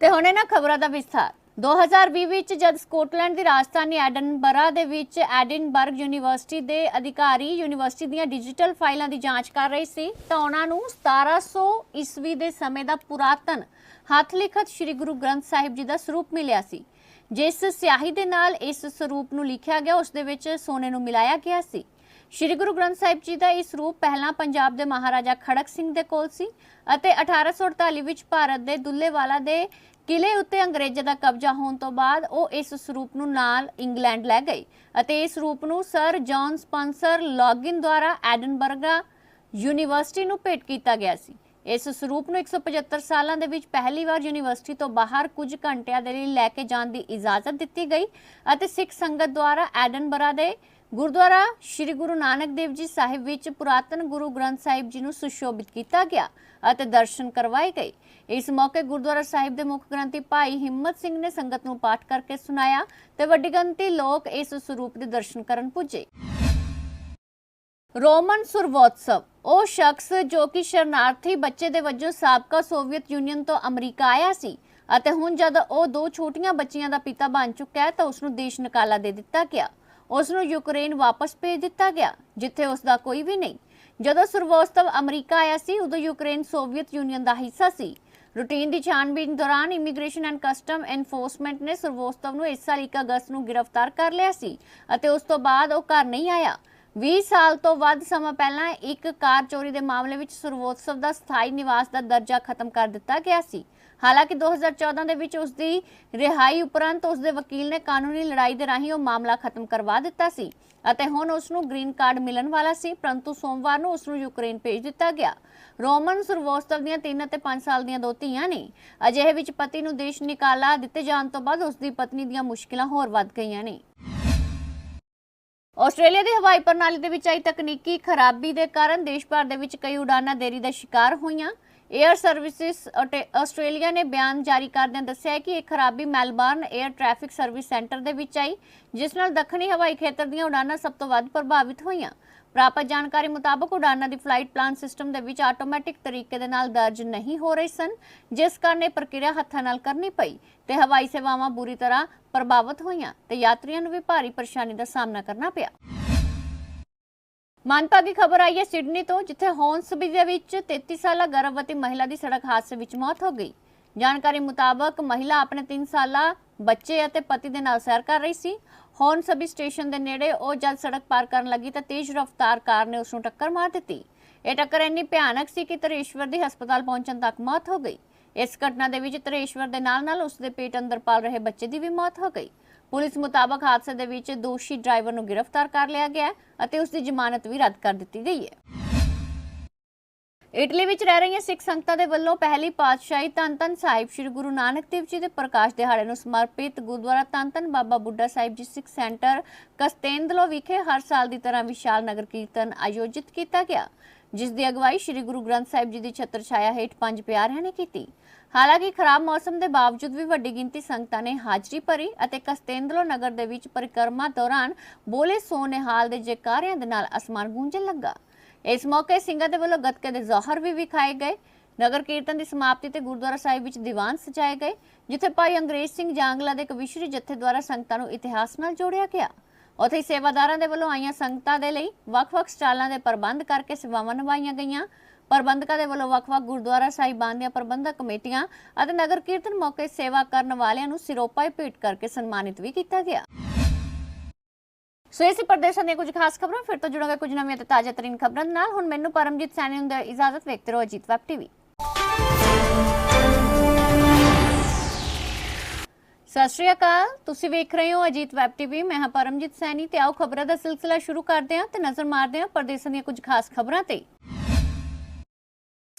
ਤੇ ਹੁਣ ਇਹਨਾਂ ਖਬਰਾਂ ਦਾ ਵਿਸਥਾਰ। 2020 ਵਿੱਚ ਜਦ ਸਕਾਟਲੈਂਡ ਦੀ ਰਾਜਧਾਨੀ ਐਡਨਬਰਾ ਦੇ ਵਿੱਚ ਐਡਿਨਬਰਗ ਯੂਨੀਵਰਸਿਟੀ ਦੇ ਅਧਿਕਾਰੀ ਯੂਨੀਵਰਸਿਟੀ ਦੀਆਂ ਡਿਜੀਟਲ ਫਾਈਲਾਂ ਦੀ ਜਾਂਚ ਕਰ ਰਹੇ ਸੀ, ਤਾਂ ਉਹਨਾਂ ਨੂੰ 1700 ਈਸਵੀ ਦੇ ਸਮੇਂ ਦਾ ਪੁਰਾਤਨ ਹੱਥ ਲਿਖਤ ਸ੍ਰੀ ਗੁਰੂ ਗ੍ਰੰਥ ਸਾਹਿਬ ਜੀ ਦਾ ਸਰੂਪ ਮਿਲਿਆ ਸੀ। ਜਿਸ ਸਿਆਹੀ ਦੇ ਨਾਲ ਇਸ ਸਰੂਪ ਨੂੰ ਲਿਖਿਆ ਗਿਆ, ਉਸ ਦੇ ਵਿੱਚ ਸੋਨੇ ਨੂੰ ਮਿਲਾਇਆ ਗਿਆ ਸੀ। ਸ਼੍ਰੀ ਗੁਰੂ ਗ੍ਰੰਥ ਸਾਹਿਬ ਜੀ ਦਾ ਇਹ ਸਰੂਪ ਪਹਿਲਾਂ ਪੰਜਾਬ ਦੇ ਮਹਾਰਾਜਾ ਖੜਕ ਸਿੰਘ ਦੇ ਕੋਲ ਸੀ ਅਤੇ 1848 ਵਿੱਚ ਭਾਰਤ ਦੇ ਦੁੱਲੇਵਾਲਾ ਦੇ ਕਿਲੇ ਉੱਤੇ ਅੰਗਰੇਜ਼ਾਂ ਦਾ ਕਬਜ਼ਾ ਹੋਣ ਤੋਂ ਬਾਅਦ ਉਹ ਇਸ ਸਰੂਪ ਨੂੰ ਨਾਲ ਇੰਗਲੈਂਡ ਲੈ ਗਏ ਅਤੇ ਇਸ ਸਰੂਪ ਨੂੰ ਸਰ ਜੌਨ ਸਪਾਂਸਰ ਲੌਗਿਨ ਦੁਆਰਾ ਐਡਨਬਰਗਾ ਯੂਨੀਵਰਸਿਟੀ ਨੂੰ ਭੇਟ ਕੀਤਾ ਗਿਆ ਸੀ। ਇਸ ਸਰੂਪ ਨੂੰ 175 ਸਾਲਾਂ ਦੇ ਵਿੱਚ ਪਹਿਲੀ ਵਾਰ ਯੂਨੀਵਰਸਿਟੀ ਤੋਂ ਬਾਹਰ ਕੁਝ ਘੰਟਿਆਂ ਦੇ ਲਈ ਲੈ ਕੇ ਜਾਣ ਦੀ ਇਜਾਜ਼ਤ ਦਿੱਤੀ ਗਈ ਅਤੇ ਸਿੱਖ ਸੰਗਤ ਦੁਆਰਾ ਐਡਨਬਰਾ ਦੇ ਗੁਰਦੁਆਰਾ ਸ੍ਰੀ ਗੁਰੂ ਨਾਨਕ ਦੇਵ ਜੀ ਸਾਹਿਬ ਵਿੱਚ ਪੁਰਾਤਨ ਗੁਰੂ ਗ੍ਰੰਥ ਸਾਹਿਬ ਜੀ ਨੂੰ ਸੁਸ਼ੋਭਿਤ ਕੀਤਾ ਗਿਆ ਅਤੇ ਦਰਸ਼ਨ ਕਰਵਾਏ ਗਏ। ਇਸ ਮੌਕੇ ਗੁਰਦੁਆਰਾ ਸਾਹਿਬ ਦੇ ਮੁੱਖ ਗ੍ਰੰਥੀ ਭਾਈ ਹਿੰਮਤ ਸਿੰਘ ਨੇ ਸੰਗਤ ਨੂੰ ਪਾਠ ਕਰਕੇ ਸੁਣਾਇਆ ਤੇ ਵੱਡੀ ਗਿਣਤੀ ਲੋਕ ਇਸ ਸਰੂਪ ਦੇ ਦਰਸ਼ਨ ਕਰਨ ਪੁੱਜੇ। ਰੋਮਨ ਸੁਰਵੋਤਸਵ, ਉਹ ਸ਼ਖਸ ਜੋ ਕਿ ਸ਼ਰਨਾਰਥੀ ਬੱਚੇ ਦੇ ਵਜੋਂ ਸਾਬਕਾ ਸੋਵੀਅਤ ਯੂਨੀਅਨ ਤੋਂ ਅਮਰੀਕਾ ਆਇਆ ਸੀ ਅਤੇ ਹੁਣ ਜਦ ਉਹ ਦੋ ਛੋਟੀਆਂ ਬੱਚੀਆਂ ਦਾ ਪਿਤਾ ਬਣ ਚੁੱਕਾ ਹੈ ਤਾਂ ਉਸ ਨੂੰ ਦੇਸ਼ ਨਿਕਾਲਾ ਦੇ ਦਿੱਤਾ ਗਿਆ। ਉਸ ਨੂੰ ਯੂਕਰੇਨ ਵਾਪਸ ਭੇਜ ਦਿੱਤਾ ਗਿਆ, ਜਿੱਥੇ ਉਸ ਦਾ ਕੋਈ ਵੀ ਨਹੀਂ। ਜਦੋਂ ਸੁਰਵੋਤਸਵ ਅਮਰੀਕਾ ਆਇਆ ਸੀ, ਉਦੋਂ ਯੂਕਰੇਨ ਸੋਵੀਅਤ ਯੂਨੀਅਨ ਦਾ ਹਿੱਸਾ ਸੀ। ਰੂਟੀਨ ਦੀ ਛਾਣਬੀਨ ਦੌਰਾਨ ਇਮੀਗ੍ਰੇਸ਼ਨ ਐਂਡ ਕਸਟਮ ਐਨਫੋਰਸਮੈਂਟ ਨੇ ਸੁਰਵੋਤਸਵ ਨੂੰ ਇਸ ਸਾਲ 1 ਅਗਸਤ ਨੂੰ ਗ੍ਰਿਫਤਾਰ ਕਰ ਲਿਆ ਸੀ ਅਤੇ ਉਸ ਤੋਂ ਬਾਅਦ ਉਹ ਘਰ ਨਹੀਂ ਆਇਆ। 20 ਸਾਲ ਤੋਂ ਵੱਧ ਸਮਾਂ ਪਹਿਲਾਂ ਇੱਕ ਕਾਰ ਚੋਰੀ ਦੇ ਮਾਮਲੇ ਵਿੱਚ ਸੁਰਵੋਤਸਵ ਦਾ ਸਥਾਈ ਨਿਵਾਸ ਦਾ ਦਰਜਾ ਖਤਮ ਕਰ ਦਿੱਤਾ ਗਿਆ ਸੀ। ਹਾਲਾਂਕਿ 2014 ਦੇ ਵਿੱਚ ਉਸ ਦੀ ਰਿਹਾਈ ਉਪਰੰਤ ਉਸ ਦੇ ਵਕੀਲ ਨੇ ਕਾਨੂੰਨੀ ਲੜਾਈ ਦੇ ਰਾਹੀਂ ਉਹ ਮਾਮਲਾ ਖਤਮ ਕਰਵਾ ਦਿੱਤਾ ਸੀ ਅਤੇ ਹੁਣ ਉਸ ਨੂੰ ਗ੍ਰੀਨ ਕਾਰਡ ਮਿਲਣ ਵਾਲਾ ਸੀ, ਪਰੰਤੂ ਸੋਮਵਾਰ ਨੂੰ ਉਸ ਨੂੰ ਯੂਕਰੇਨ ਭੇਜ ਦਿੱਤਾ ਗਿਆ। ਰੋਮਨ ਸੁਰਵੋਤਸਵ ਦੀਆਂ 3 ਅਤੇ 5 ਸਾਲ ਦੀਆਂ ਦੋ ਧੀਆਂ ਨੇ। ਅਜਿਹੇ ਵਿੱਚ ਪਤੀ ਨੂੰ ਦੇਸ਼ ਨਿਕਾਲਾ ਦਿੱਤੇ ਜਾਣ ਤੋਂ ਬਾਅਦ ਉਸ ਦੀ ਪਤਨੀ ਦੀਆਂ ਮੁਸ਼ਕਿਲਾਂ ਹੋਰ ਵੱਧ ਗਈਆਂ ਨੇ। ਆਸਟ੍ਰੇਲੀਆ ਦੀ ਹਵਾਈ ਪ੍ਰਣਾਲੀ ਦੇ ਵਿੱਚ ਆਈ ਤਕਨੀਕੀ ਖਰਾਬੀ ਦੇ ਕਾਰਨ ਦੇਸ਼ ਭਰ ਦੇ ਵਿੱਚ ਕਈ ਉਡਾਨਾਂ ਦੇਰੀ ਦਾ ਸ਼ਿਕਾਰ ਹੋਈਆਂ। 에ਅਰ ਸਰਵਿਸਿਜ਼ ਆਸਟ੍ਰੇਲੀਆ ਨੇ ਬਿਆਨ ਜਾਰੀ ਕਰਦਿਆਂ ਦੱਸਿਆ ਕਿ ਇਹ ਖਰਾਬੀ Melbourne air traffic service centre ਦੇ ਵਿੱਚ ਆਈ, ਜਿਸ ਨਾਲ ਦੱਖਣੀ ਹਵਾਈ ਖੇਤਰ ਦੀਆਂ ਉਡਾਨਾਂ ਸਭ ਤੋਂ ਵੱਧ ਪ੍ਰਭਾਵਿਤ ਹੋਈਆਂ। ਪ੍ਰਾਪਤ ਜਾਣਕਾਰੀ ਮੁਤਾਬਕ ਉਡਾਨਾਂ ਦੀ ਫਲਾਈਟ ਪਲਾਨ ਸਿਸਟਮ ਦੇ ਵਿੱਚ ਆਟੋਮੈਟਿਕ ਤਰੀਕੇ ਦੇ ਨਾਲ ਦਰਜ ਨਹੀਂ ਹੋ ਰਹੀ ਸਨ, ਜਿਸ ਕਾਰਨ ਇਹ ਪ੍ਰਕਿਰਿਆ ਹੱਥਾਂ ਨਾਲ ਕਰਨੀ ਪਈ ਤੇ ਹਵਾਈ ਸੇਵਾਵਾਂ ਬੁਰੀ ਤਰ੍ਹਾਂ ਪ੍ਰਭਾਵਿਤ ਹੋਈਆਂ ਤੇ ਯਾਤਰੀਆਂ ਨੂੰ ਵੀ ਭਾਰੀ ਪਰੇਸ਼ਾਨੀ ਦਾ ਸਾਹਮਣਾ ਕਰਨਾ ਪਿਆ। ਮਨਪਾਗੀ ਖਬਰ ਆਈ ਹੈ ਸਿਡਨੀ ਤੋਂ, ਜਿੱਥੇ ਹੌਂਸਬੀ ਦੇ ਵਿੱਚ 33 ਸਾਲਾ ਗਰਭਵਤੀ ਮਹਿਲਾ ਦੀ ਸੜਕ ਹਾਦਸੇ ਵਿੱਚ ਮੌਤ ਹੋ ਗਈ। ਜਾਣਕਾਰੀ ਮੁਤਾਬਕ ਮਹਿਲਾ ਆਪਣੇ 3 ਸਾਲਾ ਬੱਚੇ ਅਤੇ ਪਤੀ ਦੇ ਨਾਲ ਸੈਰ ਕਰ ਰਹੀ ਸੀ। ਹੌਂਸਬੀ ਸਟੇਸ਼ਨ ਦੇ ਨੇੜੇ ਉਹ ਜਦ ਸੜਕ ਪਾਰ ਕਰਨ ਲੱਗੀ ਤਾਂ ਤੇਜ਼ ਰਫ਼ਤਾਰ ਕਾਰ ਨੇ ਉਸ ਨੂੰ ਟੱਕਰ ਮਾਰ ਦਿੱਤੀ। ਇਹ ਟੱਕਰ ਇੰਨੀ ਭਿਆਨਕ ਸੀ ਕਿ ਤਰੇਸ਼ਵਰ ਦੀ ਹਸਪਤਾਲ ਪਹੁੰਚਣ ਤੱਕ ਮੌਤ ਹੋ ਗਈ। ਇਸ ਘਟਨਾ ਦੇ ਵਿੱਚ ਤਰੇਸ਼ਵਰ ਦੇ ਨਾਲ-ਨਾਲ ਉਸ ਦੇ ਪੇਟ ਅੰਦਰ ਪਾਲ ਰਹੇ ਬੱਚੇ ਦੀ ਵੀ ਮੌਤ ਹੋ ਗਈ। ਪੁਲਿਸ ਮੁਤਾਬਕ ਹਾਦਸੇ ਦੇ ਵਿੱਚ ਦੋਸ਼ੀ ਡਰਾਈਵਰ ਨੂੰ ਗ੍ਰਿਫਤਾਰ ਕਰ ਲਿਆ ਗਿਆ ਅਤੇ ਉਸ ਦੀ ਜ਼ਮਾਨਤ ਵੀ ਰੱਦ ਕਰ ਦਿੱਤੀ ਗਈ ਹੈ। ਇਟਲੀ ਵਿੱਚ ਰਹਿ ਰਹੀਆਂ ਸਿੱਖ ਸੰਗਤਾਂ ਦੇ ਵੱਲੋਂ ਪਹਿਲੀ ਪਾਤਸ਼ਾਹੀ ਧੰਨ ਸਾਹਿਬ ਸ੍ਰੀ ਗੁਰੂ ਨਾਨਕ ਦੇਵ ਜੀ ਦੇ ਪ੍ਰਕਾਸ਼ ਦਿਹਾੜੇ ਨੂੰ ਸਮਰਪਿਤ ਗੁਰਦੁਆਰਾ ਧੰਨ ਧੰਨ ਬਾਬਾ ਬੁੱਢਾ ਸਾਹਿਬ ਜੀ ਸਿੱਖ ਸੈਂਟਰ ਕਸਤੇਂਦਲੋ ਵਿਖੇ ਹਰ ਸਾਲ ਦੀ ਤਰ੍ਹਾਂ ਵਿਸ਼ਾਲ ਨਗਰ ਕੀਰਤਨ ਆਯੋਜਿਤ ਕੀਤਾ ਗਿਆ, ਜਿਸ ਦੀ ਅਗਵਾਈ ਸ੍ਰੀ ਗੁਰੂ ਗ੍ਰੰਥ ਸਾਹਿਬ ਜੀ ਦੀ ਛਤਰ ਛਾਇਆ ਹੇਠ ਪੰਜ ਪਿਆਰਿਆਂ ਨੇ ਕੀਤੀ। ਹਾਲਾਂਕਿ ਖਰਾਬ ਮੌਸਮ ਦੇ ਬਾਵਜੂਦ ਵੀ ਵੱਡੀ ਗਿਣਤੀ ਸੰਗਤਾਂ ਨੇ ਹਾਜ਼ਰੀ ਭਰੀ ਅਤੇ ਕਸਤੇਂਦਲੋ ਨਗਰ ਦੇ ਵਿੱਚ ਪਰਿਕਰਮਾ ਦੌਰਾਨ ਬੋਲੇ ਸੋ ਨਿਹਾਲ ਦੇ ਜੈਕਾਰਿਆਂ ਦੇ ਨਾਲ ਅਸਮਾਨ ਗੂੰਜਣ ਲੱਗਾ। ਇਸ ਮੌਕੇ ਸਿੰਘਾਂ ਦੇ ਵੱਲੋਂ ਗੱਤਕੇ ਦੇ ਜ਼ੋਹਰ ਵੀ ਵਿਖਾਏ ਗਏ। ਨਗਰ ਕੀਰਤਨ ਦੀ ਸਮਾਪਤੀ ਤੇ ਗੁਰਦੁਆਰਾ ਸਾਹਿਬ ਵਿੱਚ ਦੀਵਾਨ ਸਜਾਏ ਗਏ, ਜਿੱਥੇ ਭਾਈ ਅੰਗਰੇਜ਼ ਸਿੰਘ ਜਾਂਗਲਾ ਦੇ ਕਵਿਸ਼ਰੀ ਜਥੇ ਦੁਆਰਾ ਸੰਗਤਾਂ ਨੂੰ ਇਤਿਹਾਸ ਨਾਲ ਜੋੜਿਆ ਗਿਆ। ਉੱਥੇ ਹੀ ਸੇਵਾਦਾਰਾਂ ਦੇ ਵੱਲੋਂ ਆਈਆਂ ਸੰਗਤਾਂ ਦੇ ਲਈ ਵੱਖ-ਵੱਖ ਸਟਾਲਾਂ ਦੇ ਪ੍ਰਬੰਧ ਕਰਕੇ ਸੇਵਾਵਾਂ ਨਿਭਾਈਆਂ ਗਈਆਂ। ਪ੍ਰਬੰਧਕਾਂ ਦੇ ਵੱਲੋਂ ਵੱਖ-ਵੱਖ ਗੁਰਦੁਆਰਾ ਸਾਹਿਬਾਨ ਦੀਆਂ ਪ੍ਰਬੰਧਕ ਕਮੇਟੀਆਂ ਅਤੇ ਨਗਰ ਕੀਰਤਨ ਮੌਕੇ ਸੇਵਾ ਕਰਨ ਵਾਲਿਆਂ ਨੂੰ ਸਿਰੋਪਾਈ ਭੇਟ ਕਰਕੇ ਸਨਮਾਨਿਤ ਵੀ ਕੀਤਾ ਗਿਆ। ਸੋ ਇਸੇ ਪ੍ਰਦੇਸ਼ਾਂ ਦੀਆਂ ਕੁਝ ਖਾਸ ਖਬਰਾਂ, ਫਿਰ ਤੋਂ ਜੁੜਾਂਗੇ ਕੁਝ ਨਵੀਆਂ ਤੇ ਤਾਜ਼ਾ ਤਰੀਨ ਖਬਰਾਂ ਨਾਲ। ਹੁਣ ਮੈਨੂੰ ਪਰਮਜੀਤ ਸੈਣੀ ਨੂੰ ਦੇ ਇਜਾਜ਼ਤ ਵੇਖਦੇ ਰਹੋ ਅਜੀਤ ਵੈਬ ਟੀਵੀ। ਸਤਿ ਸ਼੍ਰੀ ਅਕਾਲ, ਤੁਸੀਂ ਵੇਖ ਰਹੇ ਹੋ ਅਜੀਤ ਵੈਬ ਟੀਵੀ। ਮੈਂ ਹਾਂ ਪਰਮਜੀਤ ਸੈਣੀ ਤੇ ਆਓ ਖਬਰਾਂ ਦਾ ਸਿਲਸਿਲਾ ਸ਼ੁਰੂ ਕਰਦੇ ਹਾਂ ਤੇ ਨਜ਼ਰ ਮਾਰਦੇ ਹਾਂ ਪ੍ਰਦੇਸ਼ਾਂ ਦੀਆਂ ਕੁਝ ਖਾਸ ਖਬਰਾਂ ਤੇ।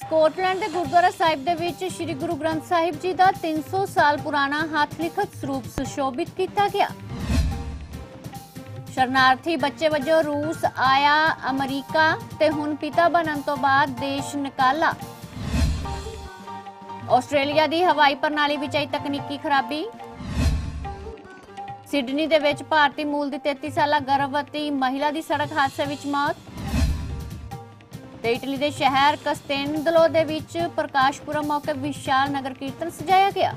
ਸਕਾਟਲੈਂਡ ਦੇ ਗੁਰਦੁਆਰਾ ਸਾਹਿਬ ਦੇ ਵਿੱਚ ਸ੍ਰੀ ਗੁਰੂ ਗ੍ਰੰਥ ਸਾਹਿਬ ਜੀ ਦਾ 300 ਸਾਲ ਪੁਰਾਣਾ ਹੱਥ ਲਿਖਤ ਸਰੂਪ ਸੁਸ਼ੋਭਿਤ ਕੀਤਾ ਗਿਆ। ਸ਼ਰਨਾਰਥੀ ਬੱਚੇ ਵਜੋਂ ਰੂਸ ਆਇਆ, ਅਮਰੀਕਾ ਤੇ ਹੁਣ ਪਿਤਾ ਬਣਨ ਤੋਂ ਬਾਅਦ ਦੇਸ਼ ਨਿਕਾਲਾ। ਆਸਟ੍ਰੇਲੀਆ ਦੀ ਹਵਾਈ ਪ੍ਰਣਾਲੀ ਵਿੱਚ ਆਈ ਤਕਨੀਕੀ ਖਰਾਬੀ। ਸਿਡਨੀ ਦੇ ਵਿੱਚ ਭਾਰਤੀ ਮੂਲ ਦੀ 33 ਸਾਲਾ ਗਰਭਵਤੀ ਮਹਿਲਾ ਦੀ ਸੜਕ ਹਾਦਸੇ ਵਿੱਚ ਮੌਤ। ਤੇ ਇਟਲੀ ਦੇ ਸ਼ਹਿਰ ਕਸਤੇਂਦਲੋ ਦੇ ਵਿੱਚ ਪ੍ਰਕਾਸ਼ਪੁਰਮ ਮੌਕੇ ਵਿਸ਼ਾਲ ਨਗਰ ਕੀਰਤਨ ਸਜਾਇਆ ਗਿਆ।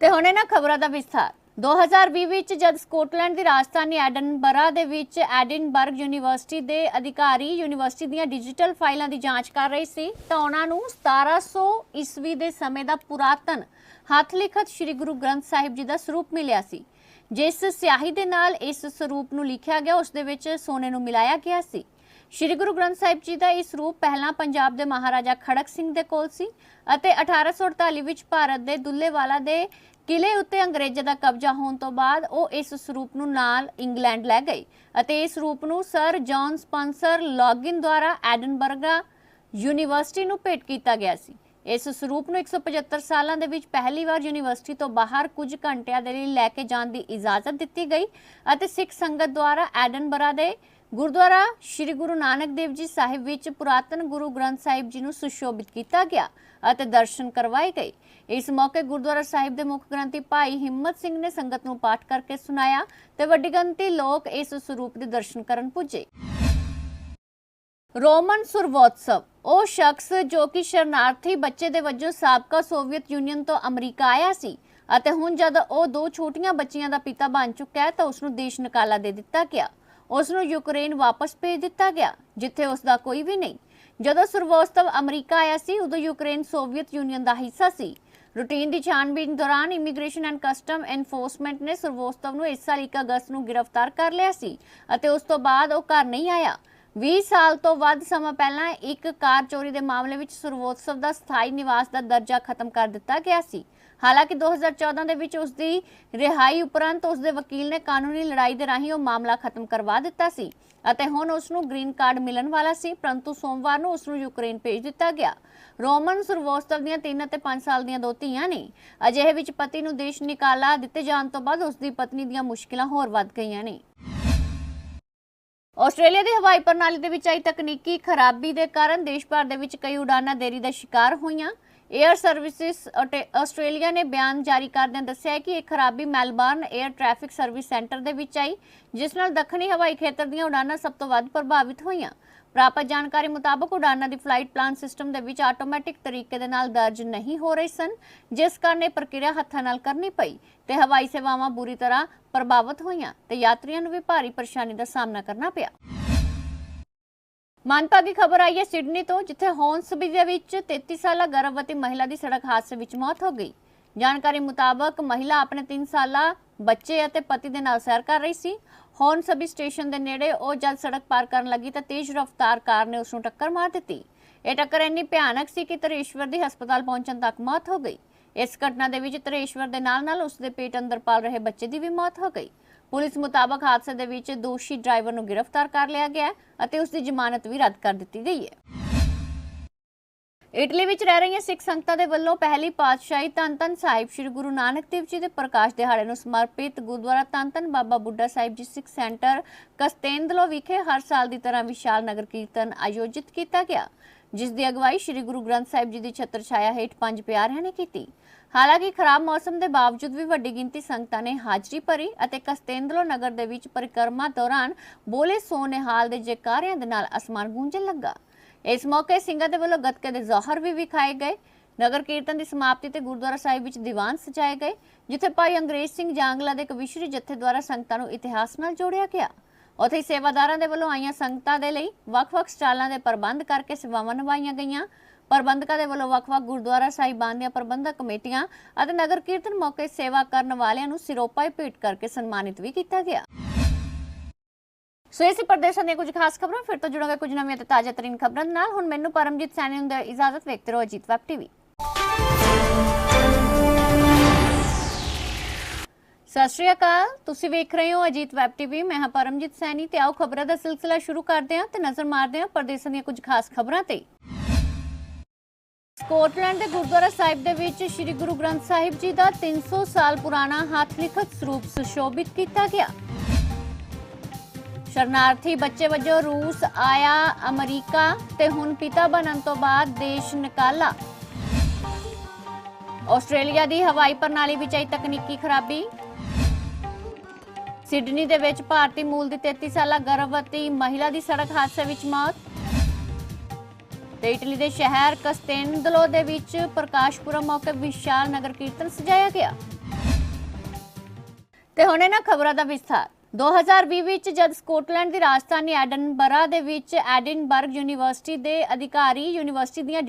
ਤੇ ਹੁਣ ਇਹਨਾਂ ਖਬਰਾਂ ਦਾ ਵਿਸਥਾਰ। 2020 ਵਿੱਚ ਜਦ ਸਕਾਟਲੈਂਡ ਦੀ ਰਾਜਧਾਨੀ ਐਡਨਬਰਾ ਦੇ ਵਿੱਚ ਐਡਿਨਬਰਗ ਯੂਨੀਵਰਸਿਟੀ ਦੇ ਅਧਿਕਾਰੀ ਯੂਨੀਵਰਸਿਟੀ ਦੀਆਂ ਡਿਜੀਟਲ ਫਾਈਲਾਂ ਦੀ ਜਾਂਚ ਕਰ ਰਹੇ ਸੀ, ਤਾਂ ਉਹਨਾਂ ਨੂੰ 1700 ਈਸਵੀ ਦੇ ਸਮੇਂ ਦਾ ਪੁਰਾਤਨ ਹੱਥ ਲਿਖਤ ਸ੍ਰੀ ਗੁਰੂ ਗ੍ਰੰਥ ਸਾਹਿਬ ਜੀ ਦਾ ਸਰੂਪ ਮਿਲਿਆ ਸੀ। ਜਿਸ ਸਿਆਹੀ ਦੇ ਨਾਲ ਇਸ ਸਰੂਪ ਨੂੰ ਲਿਖਿਆ ਗਿਆ, ਉਸ ਦੇ ਵਿੱਚ ਸੋਨੇ ਨੂੰ ਮਿਲਾਇਆ ਗਿਆ ਸੀ। ਸ਼੍ਰੀ ਗੁਰੂ ਗ੍ਰੰਥ ਸਾਹਿਬ ਜੀ ਦਾ ਇਹ ਸਰੂਪ ਪਹਿਲਾਂ ਪੰਜਾਬ ਦੇ ਮਹਾਰਾਜਾ ਖੜਕ ਸਿੰਘ ਦੇ ਕੋਲ ਸੀ ਅਤੇ 1848 ਵਿੱਚ ਭਾਰਤ ਦੇ ਦੁੱਲੇਵਾਲਾ ਦੇ ਕਿਲੇ ਉੱਤੇ ਅੰਗਰੇਜ਼ਾਂ ਦਾ ਕਬਜ਼ਾ ਹੋਣ ਤੋਂ ਬਾਅਦ ਉਹ ਇਸ ਸਰੂਪ ਨੂੰ ਨਾਲ ਇੰਗਲੈਂਡ ਲੈ ਗਏ ਅਤੇ ਇਸ ਸਰੂਪ ਨੂੰ ਸਰ ਜੌਨ ਸਪਾਂਸਰ ਲੌਗਿਨ ਦੁਆਰਾ ਐਡਨਬਰਗਾ ਯੂਨੀਵਰਸਿਟੀ ਨੂੰ ਭੇਟ ਕੀਤਾ ਗਿਆ ਸੀ। ਇਸ ਸਰੂਪ ਨੂੰ 175 ਸਾਲਾਂ ਦੇ ਵਿੱਚ ਪਹਿਲੀ ਵਾਰ ਯੂਨੀਵਰਸਿਟੀ ਤੋਂ ਬਾਹਰ ਕੁਝ ਘੰਟਿਆਂ ਦੇ ਲਈ ਲੈ ਕੇ ਜਾਣ ਦੀ ਇਜਾਜ਼ਤ ਦਿੱਤੀ ਗਈ ਅਤੇ ਸਿੱਖ ਸੰਗਤ ਦੁਆਰਾ ਐਡਨਬਰਾ ਦੇ ਗੁਰਦੁਆਰਾ ਸ੍ਰੀ ਗੁਰੂ ਨਾਨਕ ਦੇਵ ਜੀ ਸਾਹਿਬ ਵਿੱਚ ਪੁਰਾਤਨ ਗੁਰੂ ਗ੍ਰੰਥ ਸਾਹਿਬ ਜੀ ਨੂੰ ਸੁਸ਼ੋਭਿਤ ਕੀਤਾ ਗਿਆ ਅਤੇ ਦਰਸ਼ਨ ਕਰਵਾਏ ਗਏ। ਇਸ ਮੌਕੇ ਗੁਰਦੁਆਰਾ ਸਾਹਿਬ ਦੇ ਮੁੱਖ ਗ੍ਰੰਥੀ ਭਾਈ ਹਿੰਮਤ ਸਿੰਘ ਨੇ ਸੰਗਤ ਨੂੰ ਪਾਠ ਕਰਕੇ ਸੁਣਾਇਆ ਤੇ ਵੱਡੀ ਗਿਣਤੀ ਲੋਕ ਇਸ ਸਰੂਪ ਦੇ ਦਰਸ਼ਨ ਕਰਨ ਪੁੱਜੇ। ਰੋਮਨ ਸੁਰਵੋਤਸਵ, ਉਹ ਸ਼ਖਸ ਜੋ ਕਿ ਸ਼ਰਨਾਰਥੀ ਬੱਚੇ ਦੇ ਵਜੋਂ ਸਾਬਕਾ ਸੋਵੀਅਤ ਯੂਨੀਅਨ ਤੋਂ ਅਮਰੀਕਾ ਆਇਆ ਸੀ ਅਤੇ ਹੁਣ ਜਦ ਉਹ ਦੋ ਛੋਟੀਆਂ ਬੱਚੀਆਂ ਦਾ ਪਿਤਾ ਬਣ ਚੁੱਕਾ ਹੈ ਤਾਂ ਉਸ ਨੂੰ ਦੇਸ਼ ਨਿਕਾਲਾ ਦੇ ਦਿੱਤਾ ਗਿਆ। ਉਸ ਨੂੰ ਯੂਕਰੇਨ ਵਾਪਸ ਭੇਜ ਦਿੱਤਾ ਗਿਆ, ਜਿੱਥੇ ਉਸ ਦਾ ਕੋਈ ਵੀ ਨਹੀਂ। ਜਦੋਂ ਸੁਰਵੋਤਸਵ ਅਮਰੀਕਾ ਆਇਆ ਸੀ, ਉਦੋਂ ਯੂਕਰੇਨ ਸੋਵੀਅਤ ਯੂਨੀਅਨ ਦਾ ਹਿੱਸਾ ਸੀ। ਰੂਟੀਨ ਦੀ ਛਾਣਬੀਨ ਦੌਰਾਨ ਇਮੀਗ੍ਰੇਸ਼ਨ ਐਂਡ ਕਸਟਮ ਐਨਫੋਰਸਮੈਂਟ ਨੇ ਸੁਰਵੋਤਸਵ ਨੂੰ ਇਸ ਸਾਲ 1 ਅਗਸਤ ਨੂੰ ਗ੍ਰਿਫਤਾਰ ਕਰ ਲਿਆ ਸੀ ਅਤੇ ਉਸ ਤੋਂ ਬਾਅਦ ਉਹ ਘਰ ਨਹੀਂ ਆਇਆ। 20 ਸਾਲ ਤੋਂ ਵੱਧ ਸਮਾਂ ਪਹਿਲਾਂ ਇੱਕ ਕਾਰ ਚੋਰੀ ਦੇ ਮਾਮਲੇ ਵਿੱਚ ਸੁਰਵੋਤਸਵ ਦਾ ਸਥਾਈ ਨਿਵਾਸ ਦਾ ਦਰਜਾ ਖਤਮ ਕਰ ਦਿੱਤਾ ਗਿਆ ਸੀ। ਹਾਲਾਂਕਿ 2014 ਦੇ ਵਿੱਚ ਉਸ ਦੀ ਰਿਹਾਈ ਉਪਰੰਤ ਉਸ ਦੇ ਵਕੀਲ ਨੇ ਕਾਨੂੰਨੀ ਲੜਾਈ ਦੇ ਰਾਹੀਂ ਉਹ ਮਾਮਲਾ ਖਤਮ ਕਰਵਾ ਦਿੱਤਾ ਸੀ ਅਤੇ ਹੁਣ ਉਸ ਨੂੰ ਗ੍ਰੀਨ ਕਾਰਡ ਮਿਲਣ ਵਾਲਾ ਸੀ, ਪਰੰਤੂ ਸੋਮਵਾਰ ਨੂੰ ਉਸ ਨੂੰ ਯੂਕਰੇਨ ਭੇਜ ਦਿੱਤਾ ਗਿਆ। ਰੋਮਨ ਸੁਰਵੋਤਸਵ ਦੀਆਂ 3 ਅਤੇ 5 ਸਾਲ ਦੀਆਂ ਦੋ ਧੀਆਂ ਨੇ। ਅਜਿਹੇ ਵਿੱਚ ਪਤੀ ਨੂੰ ਦੇਸ਼ ਨਿਕਾਲਾ ਦਿੱਤੇ ਜਾਣ ਤੋਂ ਬਾਅਦ ਉਸ ਦੀ ਪਤਨੀ ਦੀਆਂ ਮੁਸ਼ਕਿਲਾਂ ਹੋਰ ਵੱਧ ਗਈਆਂ ਨੇ। ਆਸਟ੍ਰੇਲੀਆ ਦੀ ਹਵਾਈ ਪ੍ਰਣਾਲੀ ਦੇ ਵਿੱਚ ਆਈ ਤਕਨੀਕੀ ਖਰਾਬੀ ਦੇ ਕਾਰਨ ਦੇਸ਼ ਭਰ ਦੇ ਵਿੱਚ ਕਈ ਉਡਾਨਾਂ ਦੇਰੀ ਦਾ ਸ਼ਿਕਾਰ ਹੋਈਆਂ। 에ਅਰ ਸਰਵਿਸਿਜ਼ ਆਸਟ੍ਰੇਲੀਆ ਨੇ ਬਿਆਨ ਜਾਰੀ ਕਰਦਿਆਂ ਦੱਸਿਆ ਹੈ ਕਿ ਇਹ ਖਰਾਬੀ Melbourne air traffic service centre ਦੇ ਵਿੱਚ ਆਈ, ਜਿਸ ਨਾਲ ਦੱਖਣੀ ਹਵਾਈ ਖੇਤਰ ਦੀਆਂ ਉਡਾਨਾਂ ਸਭ ਤੋਂ ਵੱਧ ਪ੍ਰਭਾਵਿਤ ਹੋਈਆਂ। ਪ੍ਰਾਪਤ ਜਾਣਕਾਰੀ ਮੁਤਾਬਕ, ਉਡਾਨਾਂ ਦੀ ਫਲਾਈਟ ਪਲਾਨ ਸਿਸਟਮ ਦੇ ਵਿੱਚ ਆਟੋਮੈਟਿਕ ਤਰੀਕੇ ਦੇ ਨਾਲ ਦਰਜ ਨਹੀਂ ਹੋ ਰਹੀ ਸਨ, ਜਿਸ ਕਾਰਨ ਇਹ ਪ੍ਰਕਿਰਿਆ ਹੱਥਾਂ ਨਾਲ ਕਰਨੀ ਪਈ ਤੇ ਹਵਾਈ ਸੇਵਾਵਾਂ ਬੁਰੀ ਤਰ੍ਹਾਂ ਪ੍ਰਭਾਵਿਤ ਹੋਈਆਂ ਤੇ ਯਾਤਰੀਆਂ ਨੂੰ ਵੀ ਭਾਰੀ ਪਰੇਸ਼ਾਨੀ ਦਾ ਸਾਹਮਣਾ ਕਰਨਾ ਪਿਆ। ਮਨਪਾਗੀ ਖਬਰ ਆਈ ਹੈ ਸਿਡਨੀ ਤੋਂ, ਜਿੱਥੇ ਹੌਂਸਬੀ ਦੇ ਵਿੱਚ 33 ਸਾਲਾ ਗਰਭਵਤੀ ਮਹਿਲਾ ਦੀ ਸੜਕ ਹਾਦਸੇ ਵਿੱਚ ਮੌਤ ਹੋ ਗਈ। ਜਾਣਕਾਰੀ ਮੁਤਾਬਕ ਮਹਿਲਾ ਆਪਣੇ 3 ਸਾਲਾ ਬੱਚੇ ਅਤੇ ਪਤੀ ਦੇ ਨਾਲ ਸੈਰ ਕਰ ਰਹੀ ਸੀ। ਹੌਂਸਬੀ ਸਟੇਸ਼ਨ ਦੇ ਨੇੜੇ ਉਹ ਜਦ ਸੜਕ ਪਾਰ ਕਰਨ ਲੱਗੀ ਤਾਂ ਤੇਜ਼ ਰਫ਼ਤਾਰ ਕਾਰ ਨੇ ਉਸ ਨੂੰ ਟੱਕਰ ਮਾਰ ਦਿੱਤੀ। ਇਹ ਟੱਕਰ ਇੰਨੀ ਭਿਆਨਕ ਸੀ ਕਿ ਧਰੇਸ਼ਵਰ ਦੀ ਹਸਪਤਾਲ ਪਹੁੰਚਣ ਤੱਕ ਮੌਤ ਹੋ ਗਈ। ਇਸ ਘਟਨਾ ਦੇ ਵਿੱਚ ਧਰੇਸ਼ਵਰ ਦੇ ਨਾਲ-ਨਾਲ ਉਸ ਦੇ ਪੇਟ ਅੰਦਰ ਪਾਲ ਰਹੇ ਬੱਚੇ ਦੀ ਵੀ ਮੌਤ ਹੋ ਗਈ। ਪੁਲਿਸ ਮੁਤਾਬਕ ਹਾਦਸੇ ਦੇ ਵਿੱਚ ਦੋਸ਼ੀ ਡਰਾਈਵਰ ਨੂੰ ਗ੍ਰਿਫਤਾਰ ਕਰ ਲਿਆ ਗਿਆ ਅਤੇ ਉਸ ਦੀ ਜ਼ਮਾਨਤ ਵੀ ਰੱਦ ਕਰ ਦਿੱਤੀ ਗਈ ਹੈ। ਇਟਲੀ ਵਿੱਚ ਰਹਿ ਰਹੀਆਂ ਸਿੱਖ ਸੰਗਤਾਂ ਦੇ ਵੱਲੋਂ ਪਹਿਲੀ ਪਾਤਸ਼ਾਹੀ ਧੰਨ ਧੰਨ ਸਾਹਿਬ ਸ੍ਰੀ ਗੁਰੂ ਨਾਨਕ ਦੇਵ ਜੀ ਦੇ ਪ੍ਰਕਾਸ਼ ਦਿਹਾੜੇ ਨੂੰ ਸਮਰਪਿਤ ਗੁਰਦੁਆਰਾ ਧੰਨ ਧੰਨ ਬਾਬਾ ਬੁੱਢਾ ਸਾਹਿਬ ਜੀ ਸਿੱਖ ਸੈਂਟਰ ਕਸਤੇਂਦਲੋ ਵਿਖੇ ਹਰ ਸਾਲ ਦੀ ਤਰ੍ਹਾਂ ਵਿਸ਼ਾਲ ਨਗਰ ਕੀਰਤਨ ਆਯੋਜਿਤ ਕੀਤਾ ਗਿਆ, ਜਿਸ ਦੀ ਅਗਵਾਈ ਸ੍ਰੀ ਗੁਰੂ ਗ੍ਰੰਥ ਸਾਹਿਬ ਜੀ ਦੀ ਛਤਰ ਛਾਇਆ ਹੇਠ ਪੰਜ ਪਿਆਰਿਆਂ ਨੇ ਕੀਤੀ। ਹਾਲਾਂਕਿ ਖਰਾਬ ਮੌਸਮ ਦੇ ਬਾਵਜੂਦ ਵੀ ਵੱਡੀ ਗਿਣਤੀ ਸੰਗਤਾਂ ਨੇ ਹਾਜ਼ਰੀ ਭਰੀ ਅਤੇ ਕਸਤੇਂਦਲੋ ਨਗਰ ਦੇ ਵਿੱਚ ਪਰਿਕਰਮਾ ਦੌਰਾਨ ਬੋਲੇ ਸੋ ਨਿਹਾਲ ਦੇ ਜੈਕਾਰਿਆਂ ਦੇ ਨਾਲ ਅਸਮਾਨ ਗੂੰਜਣ ਲੱਗਾ। ਇਸ ਮੌਕੇ ਸਿੰਘਾਂ ਦੇ ਵੱਲੋਂ ਗੱਤਕੇ ਦੇ ਜ਼ੋਹਰ ਵੀ ਵਿਖਾਏ ਗਏ। ਨਗਰ ਕੀਰਤਨ ਦੀ ਸਮਾਪਤੀ ਤੇ ਗੁਰਦੁਆਰਾ ਸਾਹਿਬ ਵਿੱਚ ਦੀਵਾਨ ਸਜਾਏ ਗਏ, ਜਿੱਥੇ ਭਾਈ ਅੰਗਰੇਜ਼ ਸਿੰਘ ਜਾਂਗਲਾ ਦੇ ਇੱਕ ਵਿਸ਼ਰੀ ਜਥੇ ਦੁਆਰਾ ਸੰਗਤਾਂ ਨੂੰ ਇਤਿਹਾਸ ਨਾਲ ਜੋੜਿਆ ਗਿਆ। ਉੱਥੇ ਸੇਵਾਦਾਰਾਂ ਦੇ ਵੱਲੋਂ ਆਈਆਂ ਸੰਗਤਾਂ ਦੇ ਲਈ ਵੱਖ-ਵੱਖ ਸਟਾਲਾਂ ਦੇ ਪ੍ਰਬੰਧ ਕਰਕੇ ਸੇਵਾਵਾਂ ਨਿਭਾਈਆਂ ਗਈਆਂ। ਪ੍ਰਬੰਧਕਾਂ ਦੇ ਵੱਲੋਂ ਵੱਖ-ਵੱਖ ਗੁਰਦੁਆਰਾ ਸਾਹਿਬਾਨ ਦੀਆਂ ਪ੍ਰਬੰਧਕ ਕਮੇਟੀਆਂ ਅਤੇ ਨਗਰ ਕੀਰਤਨ ਮੌਕੇ ਸੇਵਾ ਕਰਨ ਵਾਲਿਆਂ ਨੂੰ ਸਿਰੋਪਾਈ ਭੇਟ ਕਰਕੇ ਸਨਮਾਨਿਤ ਵੀ ਕੀਤਾ ਗਿਆ। ਸੋ ਇਸੇ ਪ੍ਰਦੇਸ਼ਾਂ ਦੀਆਂ ਕੁਝ ਖਾਸ ਖਬਰਾਂ, ਫਿਰ ਤੋਂ ਜੁੜਾਂਗੇ ਕੁਝ ਨਵੀਆਂ ਤੇ ਤਾਜ਼ਾ ਤਰੀਨ ਖਬਰਾਂ ਨਾਲ। ਹੁਣ ਮੈਨੂੰ ਪਰਮਜੀਤ ਸੈਣੀ ਨੂੰ ਦੇ ਇਜਾਜ਼ਤ ਵੇਖਦੇ ਰਹੋ ਅਜੀਤ ਵੈਬ ਟੀਵੀ। ਸਤਿ ਸ਼੍ਰੀ ਅਕਾਲ, ਤੁਸੀਂ ਵੇਖ ਰਹੇ ਹੋ ਅਜੀਤ ਵੈਬ ਟੀਵੀ। ਮੈਂ ਹਾਂ ਪਰਮਜੀਤ ਸੈਣੀ ਤੇ ਆਓ ਖਬਰਾਂ ਦਾ ਸਿਲਸਿਲਾ ਸ਼ੁਰੂ ਕਰਦੇ ਹਾਂ ਤੇ ਨਜ਼ਰ ਮਾਰਦੇ ਹਾਂ ਪ੍ਰਦੇਸ਼ਾਂ ਦੀਆਂ ਕੁਝ ਖਾਸ ਖਬਰਾਂ ਤੇ। ਸਕਾਟਲੈਂਡ ਦੇ ਗੁਰਦੁਆਰਾ ਸਾਹਿਬ ਦੇ ਵਿੱਚ ਸ੍ਰੀ ਗੁਰੂ ਗ੍ਰੰਥ ਸਾਹਿਬ ਜੀ ਦਾ 300 ਸਾਲ ਪੁਰਾਣਾ ਹੱਥ ਲਿਖਤ ਸਰੂਪ ਸੁਸ਼ੋਭਿਤ ਕੀਤਾ ਗਿਆ। ਸ਼ਰਨਾਰਥੀ ਬੱਚੇ ਵਜੋਂ ਰੂਸ ਆਇਆ, ਅਮਰੀਕਾ ਤੇ ਹੁਣ ਪਿਤਾ ਬਣਨ ਤੋਂ ਬਾਅਦ ਦੇਸ਼ ਨਿਕਾਲਾ। ਆਸਟ੍ਰੇਲੀਆ ਦੀ ਹਵਾਈ ਪ੍ਰਣਾਲੀ ਵਿੱਚ ਆਈ ਤਕਨੀਕੀ ਖਰਾਬੀ। ਸਿਡਨੀ ਦੇ ਵਿੱਚ ਭਾਰਤੀ ਮੂਲ ਦੀ 33 ਸਾਲਾ ਗਰਭਵਤੀ ਮਹਿਲਾ ਦੀ ਸੜਕ ਹਾਦਸੇ ਵਿੱਚ ਮੌਤ। ਤੇ ਇਟਲੀ ਦੇ ਸ਼ਹਿਰ ਕਸਤੇਂਦਲੋ ਦੇ ਵਿੱਚ ਪ੍ਰਕਾਸ਼ ਮੌਕੇ ਵਿਸ਼ਾਲ ਨਗਰ ਕੀਰਤਨ ਸਜਾਇਆ ਗਿਆ। ਤੇ ਹੁਣ ਇਹਨਾਂ ਖਬਰਾਂ ਦਾ ਵਿਸਥਾਰ। 2020 ਵਿੱਚ ਜਦ ਸਕਾਟਲੈਂਡ ਦੀ ਰਾਜਧਾਨੀ ਐਡਨਬਰਾ ਦੇ ਵਿੱਚ ਐਡਿਨਬਰਗ ਯੂਨੀਵਰਸਿਟੀ ਦੇ ਅਧਿਕਾਰੀ ਯੂਨੀਵਰਸਿਟੀ ਦੀਆਂ